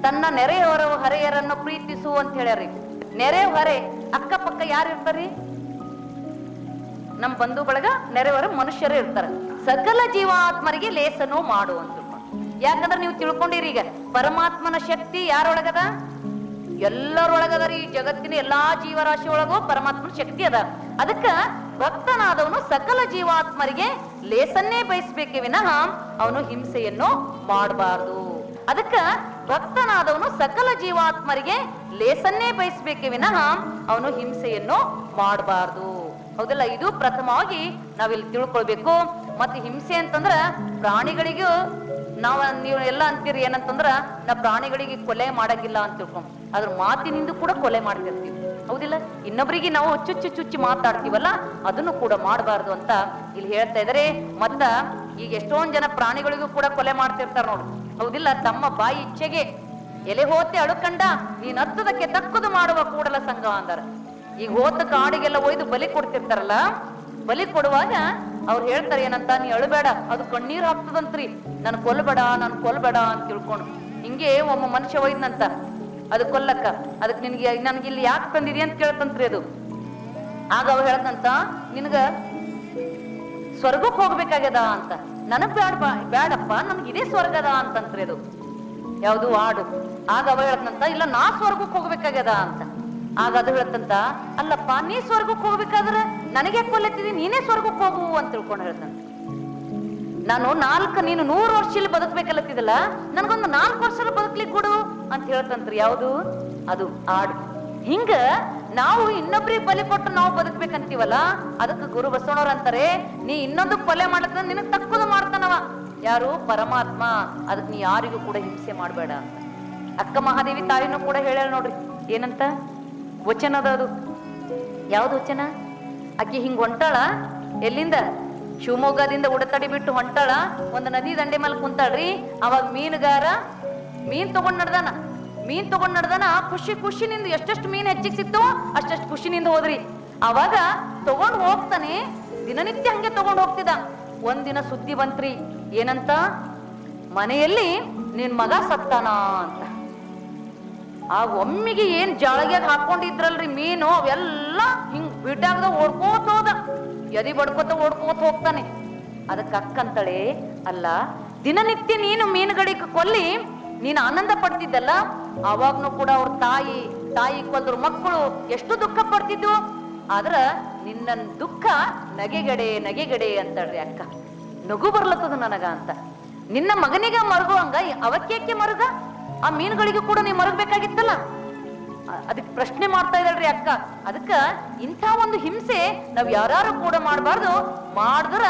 ತನ್ನ ನೆರೆಯವರ ಹರೆಯರನ್ನು ಪ್ರೀತಿಸು ಅಂತ ಹೇಳ್ಯಾರಿ ನೆರೆ ಹೊರೆ. ಅಕ್ಕಪಕ್ಕ ಯಾರು ಇರ್ತಾರ್ರಿ? ನಮ್ಮ ಬಂಧು ಬಳಗ ನೆರೆಹೊರೆ ಮನುಷ್ಯರೇ ಇರ್ತಾರೆ. ಸಕಲ ಜೀವಾತ್ಮರಿಗೆ ಲೇಸನು ಮಾಡು ಅಂತ ಯಾಕಂದ್ರೆ ನೀವು ತಿಳ್ಕೊಂಡಿರಿ ಈಗ, ಪರಮಾತ್ಮನ ಶಕ್ತಿ ಯಾರೊಳಗದ? ಎಲ್ಲರೊಳಗದ ಈ ಜಗತ್ತಿನ ಎಲ್ಲಾ ಜೀವರಾಶಿ ಒಳಗೂ ಪರಮಾತ್ಮನ ಶಕ್ತಿ ಅದ. ಅದಕ್ಕ ಭಕ್ತನಾದವನು ಸಕಲ ಜೀವಾತ್ಮರಿಗೆ ಲೇಸನ್ನೇ ಬಯಸ್ಬೇಕೆ ವಿನಃ ಅವನು ಹಿಂಸೆಯನ್ನು ಮಾಡಬಾರ್ದು. ಅದಕ್ಕ ಭಕ್ತನಾದವನು ಸಕಲ ಜೀವಾತ್ಮರಿಗೆ ಲೇಸನ್ನೇ ಬಯಸ್ಬೇಕೆ ವಿನಃ ಅವನು ಹಿಂಸೆಯನ್ನು ಮಾಡಬಾರ್ದು. ಹೌದಲ್ಲ? ಇದು ಪ್ರಥಮವಾಗಿ ನಾವಿಲ್ಲಿ ತಿಳ್ಕೊಳ್ಬೇಕು. ಮತ್ತೆ ಹಿಂಸೆ ಅಂತಂದ್ರ ಪ್ರಾಣಿಗಳಿಗೂ ನಾವ್ ನೀವು ಎಲ್ಲ ಅಂತೀರಿ ಏನಂತಂದ್ರ ನಾ ಪ್ರಾಣಿಗಳಿಗೆ ಕೊಲೆ ಮಾಡಂಗಿಲ್ಲ ಅಂತ ತಿಳ್ಕೊಂಡ್ ಅದ್ರ ಮಾತಿನಿಂದ ಕೂಡ ಕೊಲೆ ಮಾಡ್ತಿರ್ತೀವಿ. ಹೌದಿಲ್ಲ? ಇನ್ನೊಬ್ಬರಿಗೆ ನಾವು ಚುಚ್ಚು ಚುಚ್ಚಿ ಮಾತಾಡ್ತೀವಲ್ಲ, ಅದನ್ನು ಕೂಡ ಮಾಡಬಾರ್ದು ಅಂತ ಇಲ್ಲಿ ಹೇಳ್ತಾ ಇದಾರೆ. ಮತ್ತ ಈಗ ಎಷ್ಟೊಂದ್ ಜನ ಪ್ರಾಣಿಗಳಿಗೂ ಕೂಡ ಕೊಲೆ ಮಾಡ್ತಿರ್ತಾರ ನೋಡು. ಹೌದಿಲ್ಲ, ತಮ್ಮ ಬಾಯಿ ಇಚ್ಛೆಗೆ ಎಲೆ ಹೋತೆ ಅಳುಕಂಡ, ನೀನ್ ಹತ್ತದಕ್ಕೆ ತಕ್ಕದು ಮಾಡುವ ಕೂಡಲ ಸಂಘ ಅಂದಾರ. ಈಗ ಹೋತ ಕಾಡಿಗೆಲ್ಲ ಒಯ್ದು ಬಲಿ ಕೊಡ್ತಿರ್ತಾರಲ್ಲ, ಬಲಿ ಕೊಡುವಾಗ ಅವ್ರು ಹೇಳ್ತಾರೆ, ಏನಂತ, ನೀ ಅಳಬೇಡ, ಅದು ಕಣ್ಣೀರು ಹಾಕ್ತದಂತ್ರಿ. ನನ್ ಕೊಲ್ಬೇಡ ನನ್ ಕೊಲ್ಬೇಡ ಅಂತ ತಿಳ್ಕೊಂಡು. ಹಿಂಗೆ ಒಮ್ಮ ಮನುಷ್ಯ ಒಯ್ದನಂತ. ಅದು ಕೊಲ್ಲಕ್ಕ. ಅದಕ್ಕೆ ನಿನ್ಗೆ, ನನ್ಗೆ ಇಲ್ಲಿ ಯಾಕೆ ತಂದಿದಿ ಅಂತ ಕೇಳ್ತಂತ್ರಿ ಅದು. ಆಗ ಅವ ಹೇಳ್ದಂತ ನಿನಗ ಸ್ವರ್ಗಕ್ಕೆ ಹೋಗ್ಬೇಕಾಗ್ಯದ ಅಂತ. ನನಗ್ ಬೇಡಪ್ಪ ಬೇಡಪ್ಪ ನಮ್ಗೆ ಇದೇ ಸ್ವರ್ಗದ ಅಂತಂತ್ರಿ ಅದು. ಯಾವುದು ಆಡು. ಆಗ ಅವ ಹೇಳತ್ನಂತ ಇಲ್ಲ, ನಾ ಸ್ವರ್ಗಕ್ಕೆ ಹೋಗ್ಬೇಕಾಗ್ಯದ ಅಂತ. ಆಗ ಅದು ಹೇಳತ್ತಂತ ಅಲ್ಲಪ್ಪ, ನೀ ಸ್ವರ್ಗಕ್ಕೆ ಹೋಗ್ಬೇಕಾದ್ರೆ ನನಗೆ ಕೊಲ್ಲತ್ತಿದಿ ನೀನೇ ಸ್ವರ್ಗಕ್ಕೆ ಹೋಗು ಅಂತ ತಿಳ್ಕೊಂಡು ಹೇಳ್ತಂತ. ನಾನು ನಾಲ್ಕು, ನೀನು ನೂರು ವರ್ಷ ಇಲ್ಲಿ ಬದುಕ್ಬೇಕಲ್ಲತ್ತಿದಲ್ಲ ನನಗೊಂದು ನಾಲ್ಕು ವರ್ಷ ಬದುಕ್ಲಿಕ್ಕೆ ಕೊಡು ಅಂತ ಹೇಳ್ತಂತ್ರಿ. ಯಾವುದು? ಅದು ಆಡು. ಹಿಂಗ ನಾವು ಇನ್ನೊಬ್ರಿಗೆ ಬಲಿ ಕೊಟ್ಟು ನಾವು ಬದುಕ್ಬೇಕಂತೀವಲ್ಲ? ಅದಕ್ಕೆ ಗುರು ಬಸವಣ್ಣವ್ರ ಅಂತಾರೆ, ನೀ ಇನ್ನೊಂದು ಕೊಲೆ ಮಾಡತ್ತ ನಿನಗೆ ತಕ್ಕದು ಮಾಡ್ತಾನವ. ಯಾರು? ಪರಮಾತ್ಮ. ಅದಕ್ಕೆ ನೀ ಯಾರಿಗೂ ಕೂಡ ಹಿಂಸೆ ಮಾಡಬೇಡ ಅಂತ. ಅಕ್ಕ ಮಹಾದೇವಿ ತಾಯಿನೂ ಕೂಡ ಹೇಳ್ಯಾಳ ನೋಡ್ರಿ, ಏನಂತ? ವಚನದ ಅದು ಯಾವ್ದು ವಚನ? ಆಕಿ ಹಿಂಗ್ ಹೊಂಟಾಳ? ಎಲ್ಲಿಂದ? ಶಿವಮೊಗ್ಗದಿಂದ ಉಡತಡಿ ಬಿಟ್ಟು ಹೊಂಟಾಳ? ಒಂದು ನದಿ ದಂಡೆ ಮೇಲೆ ಕುಂತಾಳ್ರಿ. ಅವಾಗ ಮೀನುಗಾರ, ಮೀನ್ ತಗೊಂಡ್ ನಡ್ದಾನ. ಮೀನ್ ತಗೊಂಡ್ ನಡ್ದನ ಖುಷಿ ಖುಷಿನಿಂದ ಎಷ್ಟೆಷ್ಟು ಮೀನ್ ಹೆಚ್ಚಿಗೆ ಸಿಕ್ತು ಅಷ್ಟೆಷ್ಟು ಖುಷಿನಿಂದ ಹೋದ್ರಿ. ಅವಾಗ ತಗೊಂಡ್ ಹೋಗ್ತಾನೆ, ದಿನನಿತ್ಯ ಹಂಗೆ ತಗೊಂಡ್ ಹೋಗ್ತಿದ್ದ. ಒಂದಿನ ಸುದ್ದಿ ಬಂತ್ರಿ, ಏನಂತ? ಮನೆಯಲ್ಲಿ ನಿನ್ ಮಗ ಸತ್ತಾನ ಅಂತ. ಆ ಒಮ್ಮಿಗೆ ಏನ್ ಜಾಳಗ್ಯಾಗ ಹಾಕೊಂಡಿದ್ರಲ್ರಿ ಮೀನು, ಅವೆಲ್ಲ ಹಿಂಗ್ ಬಿಟ್ಟಾಗದ ಓಡ್ಕೋತ ಹೋದ. ಎದಿ ಬಡ್ಕೋತ ಓಡ್ಕೋತ ಹೋಗ್ತಾನೆ. ಅದಕ್ಕೆ ಅಕ್ಕಂತಳೆ, ಅಲ್ಲ, ದಿನನಿತ್ಯ ನೀನು ಮೀನುಗಳಿಗೆ ಕೊಲ್ಲಿ ನೀನು ಆನಂದ ಪಡ್ತಿದ್ದಲ್ಲ? ಅವಾಗ್ನು ಕೂಡ ಅವ್ರ ತಾಯಿ ತಾಯಿ ಕೊಲ್ದ್ರ ಮಕ್ಕಳು ಎಷ್ಟು ದುಃಖ ಪಡ್ತಿದ್ವು ಆದ್ರ ನಿನ್ನ ದುಃಖ ನಗೆಗಡೆ ನಗೆಗಡೆ ಅಂತಳ್ರಿ ಅಕ್ಕ. ನಗು ಬರ್ಲತ್ತದ ನನಗ ಅಂತ. ನಿನ್ನ ಮಗನಿಗ ಮರುಗುವಂಗ ಅವಕ್ಕೇಕೆ ಮರುಗ? ಆ ಮೀನುಗಳಿಗೂ ಕೂಡ ನೀವು ಮರಗಬೇಕಾಗಿತ್ತಲ್ಲ? ಅದಕ್ಕೆ ಪ್ರಶ್ನೆ ಮಾಡ್ತಾ ಇದ್ದಾಳ್ರಿ ಅಕ್ಕ. ಅದಕ್ಕ ಇಂಥ ಒಂದು ಹಿಂಸೆ ನಾವ್ ಯಾರು ಕೂಡ ಮಾಡಬಾರ್ದು. ಮಾಡಿದ್ರ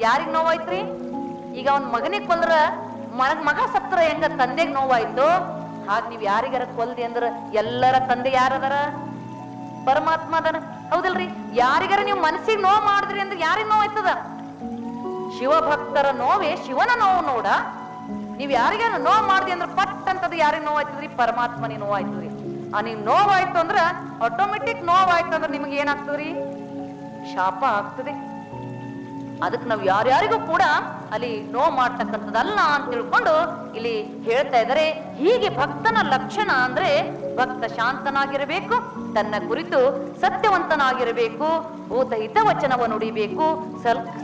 ಯಾರಿಗ್ ನೋವಾಯ್ತ್ರಿ? ಈಗ ಅವನ್ ಮಗನಿಗೆ ಕೊಲ್ರ ಮಗ ಮಗ ಸತ್ರ ಹೆಂಗ? ತಂದೆಗ್ ನೋವಾಯ್ತು? ಹಾಗ ನೀವ್ ಯಾರಿಗಾರ ಕೊಲ್ದಿ ಅಂದ್ರ ಎಲ್ಲರ ತಂದೆ ಯಾರದಾರ? ಪರಮಾತ್ಮ ಅದನ. ಹೌದಲ್ರಿ? ಯಾರಿಗಾರ ನೀವು ಮನಸ್ಸಿಗೆ ನೋವು ಮಾಡಿದ್ರಿ ಅಂದ್ರೆ ಯಾರಿಗ್ ನೋವಾಯ್ತದ? ಶಿವಭಕ್ತರ ನೋವೇ ಶಿವನ ನೋವು ನೋಡ. ನೀವ್ ಯಾರಿಗಾರ ನೋವು ಮಾಡಿದ್ರಿ ಅಂದ್ರೆ ಪಟ್ ಅಂತದ್ ಯಾರಿಗ ನೋವಾಯ್ತದ್ರಿ? ಪರಮಾತ್ಮನಿ ನೋವಾಯ್ತದ್ರಿ. ಆ ನೀವ್ ನೋವಾಯ್ತು ಅಂದ್ರ ಆಟೋಮೆಟಿಕ್ ನೋವಾಯ್ತು ಅಂದ್ರೆ ನಿಮ್ಗೆ ಏನಾಗ್ತದ್ರಿ? ಶಾಪ ಆಗ್ತದೆ. ಅದಕ್ಕೆ ನಾವು ಯಾರ್ಯಾರಿಗೂ ಕೂಡ ಅಲ್ಲಿ ನೋವು ಮಾಡ್ತಕ್ಕಂಥದ್ದಲ್ಲ ಅಂತ ತಿಳ್ಕೊಂಡು ಇಲ್ಲಿ ಹೇಳ್ತಾ ಇದ್ದಾರೆ. ಹೀಗೆ ಭಕ್ತನ ಲಕ್ಷಣ ಅಂದ್ರೆ ಭಕ್ತ ಶಾಂತನಾಗಿರಬೇಕು, ತನ್ನ ಕುರಿತು ಸತ್ಯವಂತನಾಗಿರಬೇಕು ಭೂತ ಹಿತವಚನವ ನುಡಿಬೇಕು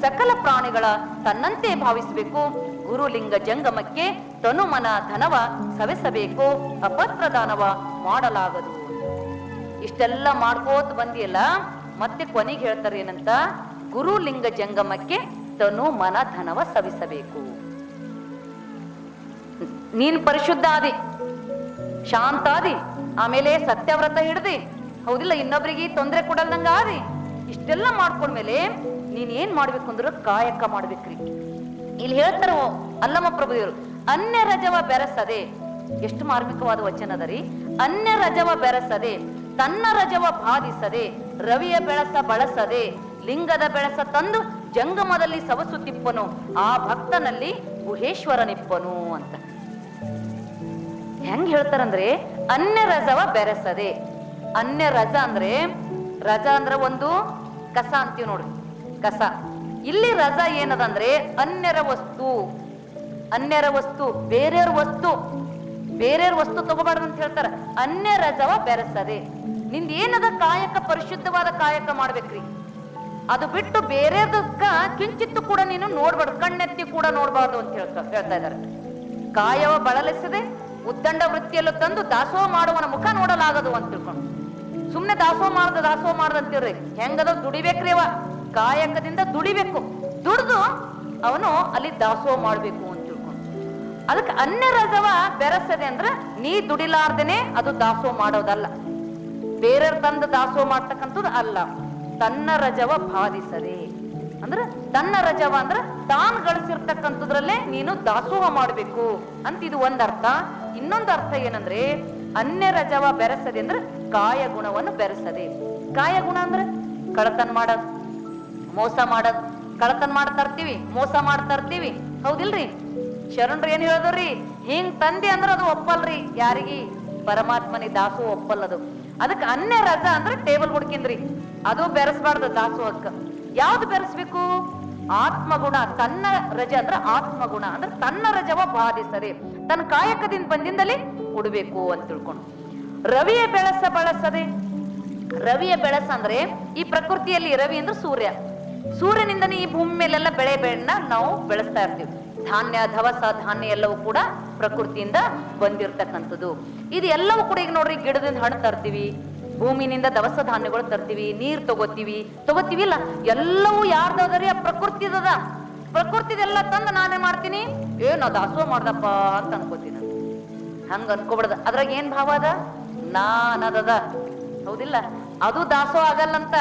ಸಕಲ ಪ್ರಾಣಿಗಳ ತನ್ನಂತೆ ಭಾವಿಸಬೇಕು, ಗುರುಲಿಂಗ ಜಂಗಮಕ್ಕೆ ತನುಮನ ಧನವ ಸವೆಸಬೇಕು ಅಪತ್ರದಾನವ ಮಾಡಲಾಗದು. ಇಷ್ಟೆಲ್ಲ ಮಾಡ್ಕೋತ ಬಂದಿಯಲ್ಲ, ಮತ್ತೆ ಕೊನೆಗೆ ಹೇಳ್ತಾರೆ ಏನಂತ? ಗುರುಲಿಂಗ ಜಂಗಮಕ್ಕೆ ತನು ಮನ ಧನವ ಸವಿಸಬೇಕು. ನೀನ್ ಪರಿಶುದ್ಧ ಆದಿ ಶಾಂತ ಆದಿ ಆಮೇಲೆ ಸತ್ಯವ್ರತ ಹಿಡ್ದಿ, ಹೌದಿಲ್ಲ, ಇನ್ನೊಬ್ರಿಗೆ ತೊಂದರೆ ಕೊಡಲ್ದಂಗ ಆದಿ ಇಷ್ಟೆಲ್ಲ ಮಾಡ್ಕೊಂಡ್ಮೇಲೆ ನೀನ್ ಏನ್ ಮಾಡ್ಬೇಕು ಅಂದ್ರೆ ಕಾಯಕ ಮಾಡ್ಬೇಕ್ರಿ. ಇಲ್ಲಿ ಹೇಳ್ತಾರ ಅಲ್ಲಮ್ಮ ಪ್ರಭುದೇವರು, ಅನ್ಯ ರಜವ ಬೆರೆಸದೆ, ಎಷ್ಟು ಮಾರ್ಮಿಕವಾದ ವಚನ ಅದರಿ ಅನ್ಯ ರಜವ ಬೆರೆಸದೆ, ತನ್ನ ರಜವ ಬಾಧಿಸದೆ, ರವಿಯ ಬೆಳಸ ಬಳಸದೆ ಲಿಂಗದ ಬೆಳಸ ತಂದು ಜಂಗಮದಲ್ಲಿ ಸವಸುತ್ತಿಪ್ಪನು ಆ ಭಕ್ತನಲ್ಲಿ ಗುಹೇಶ್ವರನಿಪ್ಪನು ಅಂತ. ಹೆಂಗ್ ಹೇಳ್ತಾರಂದ್ರೆ, ಅನ್ಯ ರಜವ ಬೆರೆಸದೆ. ಅನ್ಯ ರಜ ಅಂದ್ರೆ ರಜ ಅಂದ್ರೆ ಒಂದು ಕಸ ಅಂತೀವಿ ನೋಡ್ರಿ, ಕಸ. ಇಲ್ಲಿ ರಜ ಏನದಂದ್ರೆ, ಅನ್ಯರ ವಸ್ತು ಅನ್ಯರ ವಸ್ತು, ಬೇರೆಯವ್ರ ವಸ್ತು ಬೇರೆಯವ್ರ ವಸ್ತು ತಗೋಬಾರ್ದು ಅಂತ ಹೇಳ್ತಾರ. ಅನ್ಯ ರಜವ ಬೆರೆಸದೆ. ನಿಂದ ಏನದ ಕಾಯಕ, ಪರಿಶುದ್ಧವಾದ ಕಾಯಕ ಮಾಡ್ಬೇಕ್ರಿ? ಅದು ಬಿಟ್ಟು ಬೇರೆದಕ್ಕ ಕಿಂಚಿತ್ತು ಕೂಡ ನೀನು ನೋಡ್ಬಾರ್ದು, ಕಣ್ಣೆತ್ತಿ ಕೂಡ ನೋಡ್ಬಾರ್ದು ಅಂತ ಹೇಳ್ತಾ ಹೇಳ್ತಾ ಇದ್ದಾರೆ. ಕಾಯವ ಬಳಲಿಸದೆ ಉದ್ದಂಡ ವೃತ್ತಿಯಲ್ಲೂ ತಂದು ದಾಸೋಹ ಮಾಡುವನ ಮುಖ ನೋಡಲಾಗದು ಅಂತ ತಿಳ್ಕೊಂಡು. ಸುಮ್ನೆ ದಾಸೋಹ ಮಾಡ್ದ ದಾಸೋಹ ಮಾಡ್ದ ಅಂತೀವ್ರಿ ಹೆಂಗದ ದುಡಿಬೇಕ್ರಿ ಅವ? ಕಾಯಕದಿಂದ ದುಡಿಬೇಕು. ದುಡ್ದು ಅವನು ಅಲ್ಲಿ ದಾಸೋಹ ಮಾಡ್ಬೇಕು ಅಂತ ತಿಳ್ಕೊಂಡು. ಅದಕ್ಕೆ ಅನ್ಯ ರಜವ ಬೆರೆಸದೆ ಅಂದ್ರೆ ನೀ ದುಡಿಲಾರ್ದೇನೆ ಅದು ದಾಸೋಹ ಮಾಡೋದಲ್ಲ. ಬೇರೆಯವ್ರ ತಂದು ದಾಸೋಹ ಮಾಡ್ತಕ್ಕಂಥದ್ದು ಅಲ್ಲ. ತನ್ನ ರಜವ ಬಾಧಿಸದೆ. ಅಂದ್ರೆ ತನ್ನ ರಜವ ಅಂದ್ರೆ ತಾನ್ ಗಳಿಸಿರ್ತಕ್ಕಂಥದ್ರಲ್ಲೇ ನೀನು ದಾಸೋಹ ಮಾಡಬೇಕು ಅಂತ ಇದು ಒಂದ್ ಇನ್ನೊಂದು ಅರ್ಥ ಏನಂದ್ರೆ ಅನ್ಯ ರಜವ ಬೆರೆಸದೆ ಅಂದ್ರೆ ಕಾಯ ಗುಣವನ್ನು ಬೆರೆಸದೆ. ಕಾಯ ಗುಣ ಅಂದ್ರೆ ಕಳತನ ಮಾಡದ್, ಮೋಸ ಮಾಡದ್. ಕಳತನ ಮಾಡ್ತಾ ಇರ್ತೀವಿ, ಮೋಸ ಮಾಡ್ತಾ ಇರ್ತೀವಿ. ಹೌದಿಲ್ರಿ? ಶರಣರು ಏನ್ ಹೇಳದ್ರಿ? ಹಿಂಗ್ ತಂದೆ ಅಂದ್ರೆ ಅದು ಒಪ್ಪಲ್ರಿ. ಯಾರಿಗಿ? ಪರಮಾತ್ಮನಿ ದಾಸು ಒಪ್ಪಲ್ಲದು. ಅದಕ್ಕೆ ಅನ್ಯ ರಜ ಅಂದ್ರೆ ಟೇಬಲ್ ಹುಡ್ಕಿಂದ್ರಿ ಅದು ಬೆರೆಸ್ಬಾರ್ದು ದಾಸೋಹಕ್ಕ. ಯಾವ್ದು ಬೆರೆಸ್ಬೇಕು? ಆತ್ಮಗುಣ, ತನ್ನ ರಜ ಅಂದ್ರೆ ಆತ್ಮಗುಣ. ಅಂದ್ರೆ ತನ್ನ ರಜವ ಬಾಧಿಸದೆ ತನ್ನ ಕಾಯಕದಿಂದ ಬಂದಿಂದಲೇ ಕೊಡ್ಬೇಕು ಅಂತ ತಿಳ್ಕೊಂಡು. ರವಿಯ ಬೆಳಸ ಬಳಸದೆ. ರವಿಯ ಬೆಳಸ ಅಂದ್ರೆ ಈ ಪ್ರಕೃತಿಯಲ್ಲಿ ರವಿ ಅಂದ್ರೆ ಸೂರ್ಯ. ಸೂರ್ಯನಿಂದನೇ ಈ ಭೂಮಿ ಮೇಲೆಲ್ಲ ಬೆಳೆ ಬೆಳೆನ ನಾವು ಬೆಳೆಸ್ತಾ ಇರ್ತೀವಿ. ಧಾನ್ಯ, ಧವಸ, ಧಾನ್ಯ ಎಲ್ಲವೂ ಕೂಡ ಪ್ರಕೃತಿಯಿಂದ ಬಂದಿರ್ತಕ್ಕಂಥದ್ದು. ಇದು ಎಲ್ಲವೂ ಕೂಡ ಈಗ ನೋಡ್ರಿ ಗಿಡದಿಂದ ಹಣ್ಣು ತರ್ತೀವಿ ಭೂಮಿನಿಂದ ದವಸ ಧಾನ್ಯಗಳು ತರ್ತೀವಿ, ನೀರು ತಗೋತೀವಿ. ತಗೋತೀವಿ ಇಲ್ಲ, ಎಲ್ಲವೂ ಯಾರ್ದದರಿ ಆ ಪ್ರಕೃತಿದದ ಪ್ರಕೃತಿದೆಲ್ಲ ತಂದು ನಾನೇ ಮಾಡ್ತೀನಿ. ಏ, ನಾ ದಾಸೋಹ ಮಾಡ್ದಪ್ಪ ಅಂತ ಅನ್ಕೋತೀನಿ. ಹಂಗ ಅನ್ಕೋಬಿಡದ. ಅದ್ರಾಗ ಏನ್ ಭಾವ ಅದ? ನಾನದದ. ಹೌದಿಲ್ಲ? ಅದು ದಾಸೋಹ ಆಗಲ್ಲಂತ.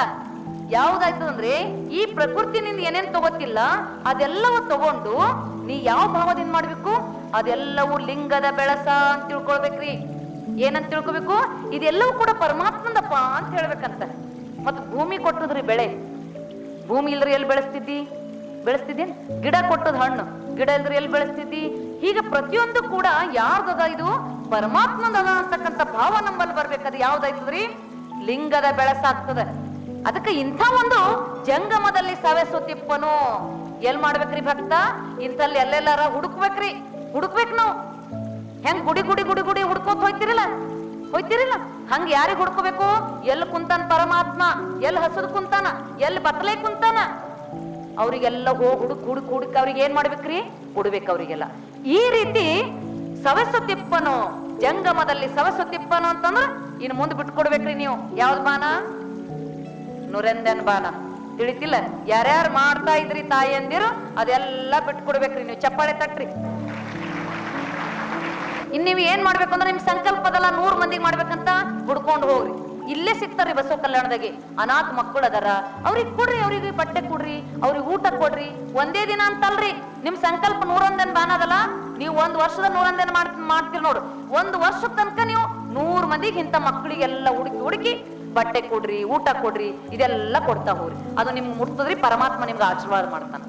ಯಾವ್ದಾಯ್ತು ಅಂದ್ರೆ, ಈ ಪ್ರಕೃತಿನಿಂದ ಏನೇನ್ ತಗೋತಿಲ್ಲ, ಅದೆಲ್ಲವೂ ತಗೊಂಡು ನೀ ಯಾವ ಭಾವದಿಂದ ಮಾಡ್ಬೇಕು? ಅದೆಲ್ಲವೂ ಲಿಂಗದ ಬೆಳಸ ಅಂತ ತಿಳ್ಕೊಳ್ಬೇಕ್ರಿ. ಏನಂತ ತಿಳ್ಕೊಬೇಕು? ಇದೆಲ್ಲವೂ ಕೂಡ ಪರಮಾತ್ಮಂದಪ್ಪ ಅಂತ ಹೇಳ್ಬೇಕಂತ. ಮತ್ತು ಭೂಮಿ ಕೊಟ್ಟದ್ರಿ ಬೆಳೆ. ಭೂಮಿ ಇಲ್ರಿ ಎಲ್ಲಿ ಬೆಳೆಸ್ತಿದ್ದಿ? ಬೆಳೆಸ್ತಿದ್ದಿ ಗಿಡ ಕೊಟ್ಟದ ಹಣ್ಣು. ಗಿಡ ಇಲ್ರಿ ಎಲ್ಲಿ ಬೆಳೆಸ್ತಿದ್ದಿ? ಹೀಗೆ ಪ್ರತಿಯೊಂದು ಕೂಡ ಯಾರ್ದದ ಇದು? ಪರಮಾತ್ಮದದ ಅಂತಕ್ಕಂಥ ಭಾವ ನಮ್ಮಲ್ಲಿ ಬರ್ಬೇಕದು ಯಾವ್ದಾಯ್ತದ್ರಿ? ಲಿಂಗದ ಬೆಳಸಾಗ್ತದ. ಅದಕ್ಕೆ ಇಂಥ ಒಂದು ಜಂಗಮದಲ್ಲಿ ಸವೆಸು ತಿಪ್ಪನು ಎಲ್ ಮಾಡ್ಬೇಕ್ರಿ ಭಕ್ತ? ಇಂಥಲ್ಲಿ ಎಲ್ಲೆಲ್ಲಾರ ಹುಡುಕ್ಬೇಕ್ರಿ. ಹುಡುಕ್ಬೇಕು ನಾವು. ಹೆಂಗ್ ಗುಡಿ ಗುಡಿ ಗುಡಿ ಗುಡಿ ಹುಡ್ಕೋತ ಹೋಯ್ತಿರಲ್ಲ? ಹೋಯ್ತಿರಲ್ಲ? ಹಂಗ ಯಾರಿಗ್ ಹುಡ್ಕೋಬೇಕು? ಎಲ್ಲಿ ಕುಂತಾನ ಪರಮಾತ್ಮ? ಎಲ್ಲಿ ಹಸದ್ ಕುಂತಾನ? ಎಲ್ಲಿ ಬತ್ತಲೆ ಕುಂತಾನ? ಅವ್ರಿಗೆಲ್ಲ ಹೋಗಿ ಹುಡುಕ್ ಹುಡುಕ್ ಹುಡುಕ್ ಅವ್ರಿಗೆ ಏನ್ ಮಾಡ್ಬೇಕ್ರಿ? ಕೊಡ್ಬೇಕು ಅವರಿಗೆಲ್ಲ. ಈ ರೀತಿ ಸವಸತಿಪ್ಪನು, ಜಂಗಮದಲ್ಲಿ ಸವಸತಿಪ್ಪನು ಅಂತಂದ್ರ ಇನ್ನು ಮುಂದೆ ಬಿಟ್ಕೊಡ್ಬೇಕ್ರಿ ನೀವು. ಯಾವ್ದು ಬಾನ ನುರೇಂದನ್ ಬಾನ ತಿಳಿತಿಲ್ಲ? ಯಾರ್ಯಾರು ಮಾಡ್ತಾ ಇದ್ರಿ ತಾಯಿ ಅಂದಿರು ಅದೆಲ್ಲ ಬಿಟ್ಕೊಡ್ಬೇಕ್ರಿ ನೀವು. ಚಪ್ಪಾಳೆ ತಟ್ರಿ. ಇನ್ ನೀವು ಏನ್ ಮಾಡ್ಬೇಕು ಅಂದ್ರೆ ನಿಮ್ ಸಂಕಲ್ಪದಲ್ಲ ನೂರ್ ಮಂದಿಗೆ ಮಾಡ್ಬೇಕಂತ ಹುಡ್ಕೊಂಡು ಹೋಗ್ರಿ. ಇಲ್ಲೇ ಸಿಗ್ತಾರ್ರಿ ಬಸವ ಕಲ್ಯಾಣದಾಗೆ. ಅನಾಥ ಮಕ್ಕಳು ಅದಾರ. ಅವ್ರಿಗೆ ಕೊಡ್ರಿ, ಅವ್ರಿಗೆ ಬಟ್ಟೆ ಕೊಡ್ರಿ, ಅವ್ರಿಗೆ ಊಟ ಕೊಡ್ರಿ. ಒಂದೇ ದಿನ ಅಂತಲ್ರಿ. ನಿಮ್ ಸಂಕಲ್ಪ ನೂರೊಂದೇನ್ ಬಾನದಲ್ಲ ನೀವು ಒಂದ್ ವರ್ಷದ ನೂರೊಂದೇನ್ ಮಾಡ್, ಮಾಡ್ತೀರಿ ನೋಡು. ಒಂದ್ ವರ್ಷದ ತನಕ ನೀವು ನೂರ್ ಮಂದಿಗೆ ಇಂಥ ಮಕ್ಕಳಿಗೆಲ್ಲ ಹುಡುಕಿ ಹುಡುಕಿ ಬಟ್ಟೆ ಕೊಡ್ರಿ, ಊಟ ಕೊಡ್ರಿ, ಇದೆಲ್ಲ ಕೊಡ್ತಾ ಹೋಗ್ರಿ. ಅದು ನಿಮ್ಗೆ ಮುಟ್ತದ್ರಿ, ಪರಮಾತ್ಮ ನಿಮ್ಗೆ ಆಶೀರ್ವಾದ ಮಾಡ್ತಾನೆ.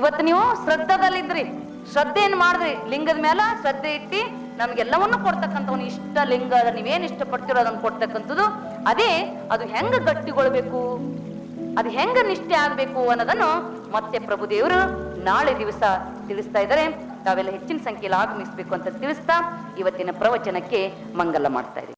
ಇವತ್ತು ನೀವು ಶ್ರದ್ಧದಲ್ಲಿದ್ರಿ. ಶ್ರದ್ಧೆ ಏನ್ ಮಾಡಿದ್ರಿ ಲಿಂಗದ ಮೇಲೆ ಶ್ರದ್ಧೆ ಇಟ್ಟಿ ನಮ್ಗೆಲ್ಲವನ್ನು ಕೊಡ್ತಕ್ಕಂಥವನು ಇಷ್ಟ ಲಿಂಗ ನೀವೇನು ಇಷ್ಟಪಡ್ತಿರೋ ಅದನ್ನ ಕೊಡ್ತಕ್ಕಂಥದ್ದು, ಅದೇ ಅದು ಹೆಂಗ ಗಟ್ಟಿಗೊಳ್ಬೇಕು, ಅದು ಹೆಂಗ ನಿಷ್ಠೆ ಆಗ್ಬೇಕು ಅನ್ನೋದನ್ನು ಮತ್ತೆ ಪ್ರಭುದೇವರು ನಾಳೆ ದಿವಸ ತಿಳಿಸ್ತಾ ಇದ್ದಾರೆ ತಾವೆಲ್ಲ ಹೆಚ್ಚಿನ ಸಂಖ್ಯೆಯಲ್ಲಿ ಆಗಮಿಸಬೇಕು ಅಂತ ತಿಳಿಸ್ತಾ ಇವತ್ತಿನ ಪ್ರವಚನಕ್ಕೆ ಮಂಗಲ ಮಾಡ್ತಾ